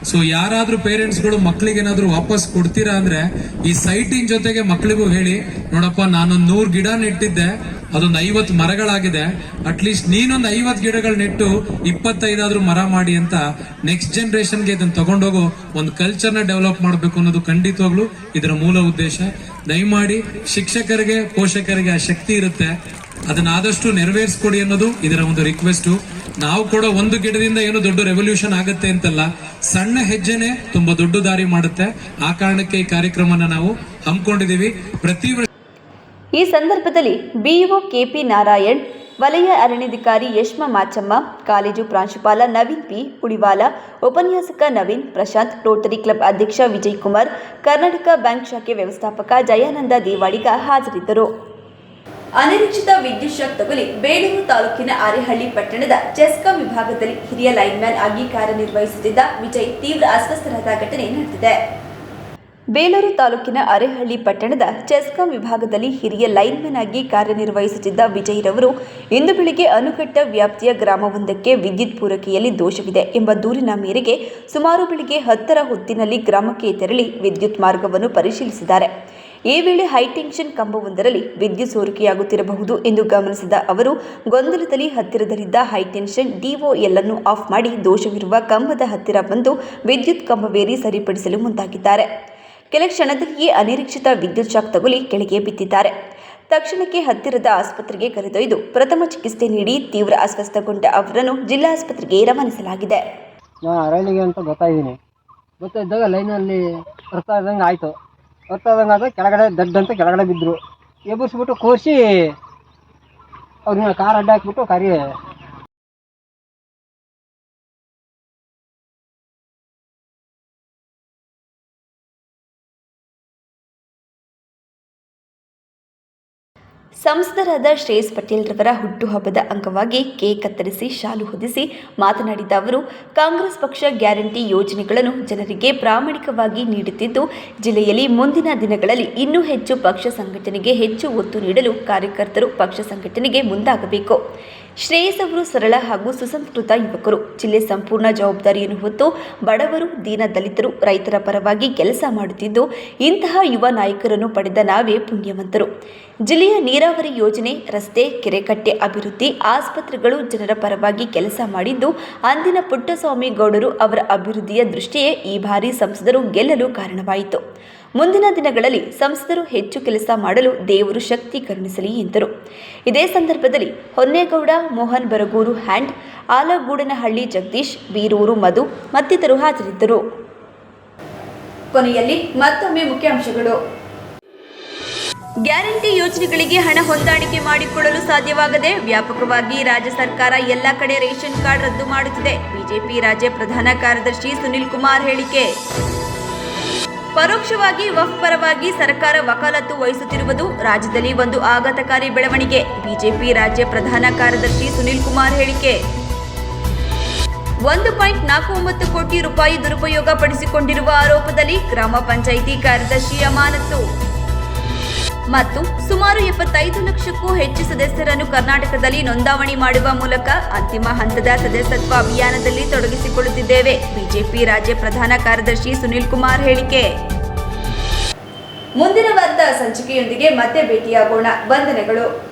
ಸೊ ಯಾರಾದ್ರೂ ಪೇರೆಂಟ್ಸ್ಗಳು ಮಕ್ಕಳಿಗೆ ಏನಾದ್ರು ವಾಪಸ್ ಕೊಡ್ತೀರಾ ಅಂದ್ರೆ ಈ ಸೈಟಿನ ಜೊತೆಗೆ ಮಕ್ಳಿಗೂ ಹೇಳಿ, ನೋಡಪ್ಪ, ನಾನೊಂದು ನೂರು ಗಿಡ ನೆಟ್ಟಿದ್ದೆ, ಅದೊಂದು ಐವತ್ತು ಮರಗಳಾಗಿದೆ ಅಟ್ಲೀಸ್ಟ್ ನೀನೊಂದು ಐವತ್ತು ಗಿಡಗಳು ನೆಟ್ಟು ಇಪ್ಪತ್ತೈದಾದ್ರೂ ಮರ ಮಾಡಿ ಅಂತ ನೆಕ್ಸ್ಟ್ ಜನ್ರೇಷನ್ಗೆ ಇದನ್ನ ತಗೊಂಡೋಗೋ ಒಂದು ಕಲ್ಚರ್ನ ಡೆವಲಪ್ ಮಾಡಬೇಕು ಅನ್ನೋದು ಖಂಡಿತವಾಗ್ಲು ಇದರ ಮೂಲ ಉದ್ದೇಶ. ದಯಮಾಡಿ ಶಿಕ್ಷಕರಿಗೆ, ಪೋಷಕರಿಗೆ ಆ ಶಕ್ತಿ ಇರುತ್ತೆ. ಅದನ್ನ ಆದಷ್ಟು ನೆರವೇರಿಸ್ಕೊಡಿ ಅನ್ನೋದು ಇದರ ಒಂದು ರಿಕ್ವೆಸ್ಟ್ ನಾವು ಕೂಡ ಒಂದು ಗಿಡದಿಂದ ಏನು ದೊಡ್ಡ ರೆವಲ್ಯೂಷನ್ ಆಗುತ್ತೆ ಅಂತಲ್ಲ, ಸಣ್ಣ ಹೆಜ್ಜೆನೆ ತುಂಬಾ ದೊಡ್ಡ ದಾರಿ ಮಾಡುತ್ತೆ. ಆ ಕಾರಣಕ್ಕೆ ಈ ಕಾರ್ಯಕ್ರಮನ ನಾವು ಹಮ್ಮಿಕೊಂಡಿದ್ದೀವಿ. ಪ್ರತಿ ಈ ಸಂದರ್ಭದಲ್ಲಿ ಬಿಇಒ ಕೆಪಿ ನಾರಾಯಣ್, ವಲಯ ಅರಣ್ಯಾಧಿಕಾರಿ ಯಶ್ಮ ಮಾಚಮ್ಮ, ಕಾಲೇಜು ಪ್ರಾಂಶುಪಾಲ ನವೀನ್ ಪಿ ಉಳಿವಾಲ ಉಪನ್ಯಾಸಕ ನವೀನ್ ಪ್ರಶಾಂತ್, ರೋಟರಿ ಕ್ಲಬ್ ಅಧ್ಯಕ್ಷ ವಿಜಯ್ ಕುಮಾರ್, ಕರ್ನಾಟಕ ಬ್ಯಾಂಕ್ ಶಾಖೆ ವ್ಯವಸ್ಥಾಪಕ ಜಯಾನಂದ ದೇವಾಡಿಗ ಹಾಜರಿದ್ದರು. ಅನಿರೀಕ್ಷಿತ ವಿದ್ಯುತ್ ಶಾಕ್ ತಗುಲಿ ಬೇಲೂರು ತಾಲೂಕಿನ ಆರೇಹಳ್ಳಿ ಪಟ್ಟಣದ ಚೆಸ್ಕಾಂ ವಿಭಾಗದಲ್ಲಿ ಹಿರಿಯ ಲೈನ್ಮ್ಯಾನ್ ಆಗಿ ಕಾರ್ಯನಿರ್ವಹಿಸುತ್ತಿದ್ದ ವಿಜಯ್ ತೀವ್ರ ಅಸ್ವಸ್ಥರಾದ ಘಟನೆ ನಡೆದಿದೆ. ಬೇಲೂರು ತಾಲೂಕಿನ ಅರೆಹಳ್ಳಿ ಪಟ್ಟಣದ ಚೆಸ್ಕಾಂ ವಿಭಾಗದಲ್ಲಿ ಹಿರಿಯ ಲೈನ್ಮನ್ ಆಗಿ ಕಾರ್ಯನಿರ್ವಹಿಸುತ್ತಿದ್ದ ವಿಜಯ್ ರವರು ಇಂದು ಬೆಳಿಗ್ಗೆ ಅನುಕಟ್ಟ ವ್ಯಾಪ್ತಿಯ ಗ್ರಾಮವೊಂದಕ್ಕೆ ವಿದ್ಯುತ್ ಪೂರೈಕೆಯಲ್ಲಿ ದೋಷವಿದೆ ಎಂಬ ದೂರಿನ ಮೇರೆಗೆ ಸುಮಾರು ಬೆಳಿಗ್ಗೆ ಹತ್ತರ ಹೊತ್ತಿನಲ್ಲಿ ಗ್ರಾಮಕ್ಕೆ ತೆರಳಿ ವಿದ್ಯುತ್ ಮಾರ್ಗವನ್ನು ಪರಿಶೀಲಿಸಿದ್ದಾರೆ. ಈ ವೇಳೆ ಹೈಟೆನ್ಷನ್ ಕಂಬವೊಂದರಲ್ಲಿ ವಿದ್ಯುತ್ ಸೋರಿಕೆಯಾಗುತ್ತಿರಬಹುದು ಎಂದು ಗಮನಿಸಿದ ಅವರು, ಗೊಂದಲದಲ್ಲಿ ಹತ್ತಿರದಲ್ಲಿದ್ದ ಹೈಟೆನ್ಷನ್ ಡಿಒಎಲ್ ಅನ್ನು ಆಫ್ ಮಾಡಿ ದೋಷವಿರುವ ಕಂಬದ ಹತ್ತಿರ ಬಂದು ವಿದ್ಯುತ್ ಕಂಬವೇರಿ ಸರಿಪಡಿಸಲು ಮುಂದಾಗಿದ್ದಾರೆ. ಕೆಲ ಕ್ಷಣದಲ್ಲಿಯೇ ಅನಿರೀಕ್ಷಿತ ವಿದ್ಯುತ್ ಶಾಕ್ ತಗುಲಿ ಕೆಳಗೆ ಬಿದ್ದಿದ್ದಾರೆ. ತಕ್ಷಣಕ್ಕೆ ಹತ್ತಿರದ ಆಸ್ಪತ್ರೆಗೆ ಕರೆದೊಯ್ದು ಪ್ರಥಮ ಚಿಕಿತ್ಸೆ ನೀಡಿ ತೀವ್ರ ಅಸ್ವಸ್ಥಗೊಂಡ ಅವರನ್ನು ಜಿಲ್ಲಾ ಆಸ್ಪತ್ರೆಗೆ ರವಾನಿಸಲಾಗಿದೆ. ನಾನು ಅರಳಿಗೆ ಅಂತ ಗೊತ್ತಾಯಿದ್ದೀನಿ ಗೊತ್ತಾಯಿದ್ದಾಗ ಲೈನಲ್ಲಿ ಬರ್ತಾ ಇದ್ದಂಗೆ ಆಯಿತು. ಆದರೆ ಕೆಳಗಡೆ ದಡ್ಡ ಅಂತ ಕೆಳಗಡೆ ಬಿದ್ದರು ಎಬ್ಬಿಸ್ಬಿಟ್ಟು ಕೂರಿಸಿ ಅವ್ರನ್ನ ಕಾರ್ ಅಡ್ಡ ಹಾಕ್ಬಿಟ್ಟು ಕಾರಿ ಸಂಸದರಾದ ಶ್ರೇಯಸ್ ಪಟೇಲ್ ರವರ ಹುಟ್ಟುಹಬ್ಬದ ಅಂಗವಾಗಿ ಕೇಕ್ ಕತ್ತರಿಸಿ ಶಾಲು ಹೊದಿಸಿ ಮಾತನಾಡಿದ ಅವರು, ಕಾಂಗ್ರೆಸ್ ಪಕ್ಷ ಗ್ಯಾರಂಟಿ ಯೋಜನೆಗಳನ್ನು ಜನರಿಗೆ ಪ್ರಾಮಾಣಿಕವಾಗಿ ನೀಡುತ್ತಿದ್ದು, ಜಿಲ್ಲೆಯಲ್ಲಿ ಮುಂದಿನ ದಿನಗಳಲ್ಲಿ ಇನ್ನೂ ಹೆಚ್ಚು ಪಕ್ಷ ಸಂಘಟನೆಗೆ ಹೆಚ್ಚು ಒತ್ತು ನೀಡಲು ಕಾರ್ಯಕರ್ತರು ಪಕ್ಷ ಸಂಘಟನೆಗೆ ಮುಂದಾಗಬೇಕು. ಶ್ರೇಯಸ್ ಅವರು ಸರಳ ಹಾಗೂ ಸುಸಂಸ್ಕೃತ ಯುವಕರು. ಜಿಲ್ಲೆ ಸಂಪೂರ್ಣ ಜವಾಬ್ದಾರಿಯನ್ನು ಹೊತ್ತು ಬಡವರು, ದೀನ ದಲಿತರು ರೈತರ ಪರವಾಗಿ ಕೆಲಸ ಮಾಡುತ್ತಿದ್ದು, ಇಂತಹ ಯುವ ನಾಯಕರನ್ನು ಪಡೆದ ನಾವೇ ಪುಣ್ಯವಂತರು. ಜಿಲ್ಲೆಯ ನೀರಾವರಿ ಯೋಜನೆ, ರಸ್ತೆ, ಕೆರೆಕಟ್ಟೆ ಅಭಿವೃದ್ಧಿ, ಆಸ್ಪತ್ರೆಗಳು ಜನರ ಪರವಾಗಿ ಕೆಲಸ ಮಾಡಿದ್ದು, ಅಂದಿನ ಪುಟ್ಟಸ್ವಾಮಿ ಗೌಡರು ಅವರ ಅಭಿವೃದ್ಧಿಯ ದೃಷ್ಟಿಯೇ ಈ ಬಾರಿ ಸಂಸದರು ಗೆಲ್ಲಲು ಕಾರಣವಾಯಿತು. ಮುಂದಿನ ದಿನಗಳಲ್ಲಿ ಸಂಸದರು ಹೆಚ್ಚು ಕೆಲಸ ಮಾಡಲು ದೇವರು ಶಕ್ತಿ ಕರುಣಿಸಲಿ ಎಂದರು. ಇದೇ ಸಂದರ್ಭದಲ್ಲಿ ಹೊನ್ನೇಗೌಡ, ಮೋಹನ್ ಬರಗೂರು ಹ್ಯಾಂಡ್, ಆಲಗೂಡನಹಳ್ಳಿ ಜಗದೀಶ್, ಬೀರೂರು ಮಧು ಮತ್ತಿತರರು ಹಾಜರಿದ್ದರು. ಕೊನೆಯಲ್ಲಿ ಮತ್ತೊಮ್ಮೆ ಮುಖ್ಯಾಂಶಗಳು. ಗ್ಯಾರಂಟಿ ಯೋಜನೆಗಳಿಗೆ ಹಣ ಹೊಂದಾಣಿಕೆ ಮಾಡಿಕೊಳ್ಳಲು ಸಾಧ್ಯವಾಗದೆ ವ್ಯಾಪಕವಾಗಿ ರಾಜ್ಯ ಸರ್ಕಾರ ಎಲ್ಲ ಕಡೆ ರೇಷನ್ ಕಾರ್ಡ್ ರದ್ದು ಮಾಡುತ್ತಿದೆ. ಬಿಜೆಪಿ ರಾಜ್ಯ ಪ್ರಧಾನ ಕಾರ್ಯದರ್ಶಿ ಸುನಿಲ್ ಕುಮಾರ್ ಹೇಳಿಕೆ. ಪರೋಕ್ಷವಾಗಿ ವಫ್ ಪರವಾಗಿ ಸರ್ಕಾರ ವಕಾಲತ್ತು ವಹಿಸುತ್ತಿರುವುದು ರಾಜ್ಯದಲ್ಲಿ ಒಂದು ಆಘಾತಕಾರಿ ಬೆಳವಣಿಗೆ, ಬಿಜೆಪಿ ರಾಜ್ಯ ಪ್ರಧಾನ ಕಾರ್ಯದರ್ಶಿ ಸುನಿಲ್ ಕುಮಾರ್ ಹೇಳಿಕೆ. ಒಂದು ಪಾಯಿಂಟ್ ನಾಲ್ಕು ಒಂಬತ್ತು ಕೋಟಿ ರೂಪಾಯಿ ದುರುಪಯೋಗ ಪಡಿಸಿಕೊಂಡಿರುವ ಆರೋಪದಲ್ಲಿ ಗ್ರಾಮ ಪಂಚಾಯಿತಿ ಕಾರ್ಯದರ್ಶಿ ಅಮಾನತು ಮತ್ತು ಸುಮಾರು ಎಪ್ಪತ್ತೈದು ಲಕ್ಷಕ್ಕೂ ಹೆಚ್ಚು ಸದಸ್ಯರನ್ನು ಕರ್ನಾಟಕದಲ್ಲಿ ನೋಂದಾವಣಿ ಮಾಡುವ ಮೂಲಕ ಅಂತಿಮ ಹಂತದ ಸದಸ್ಯತ್ವ ಅಭಿಯಾನದಲ್ಲಿ ತೊಡಗಿಸಿಕೊಳ್ಳುತ್ತಿದ್ದೇವೆ. ಬಿಜೆಪಿ ರಾಜ್ಯ ಪ್ರಧಾನ ಕಾರ್ಯದರ್ಶಿ ಸುನಿಲ್ ಕುಮಾರ್ ಹೇಳಿಕೆ. ಮುಂದಿನ ವಾರದ ಸಂಚಿಕೆಯೊಂದಿಗೆ ಮತ್ತೆ ಭೇಟಿಯಾಗೋಣ. ವಂದನೆಗಳು.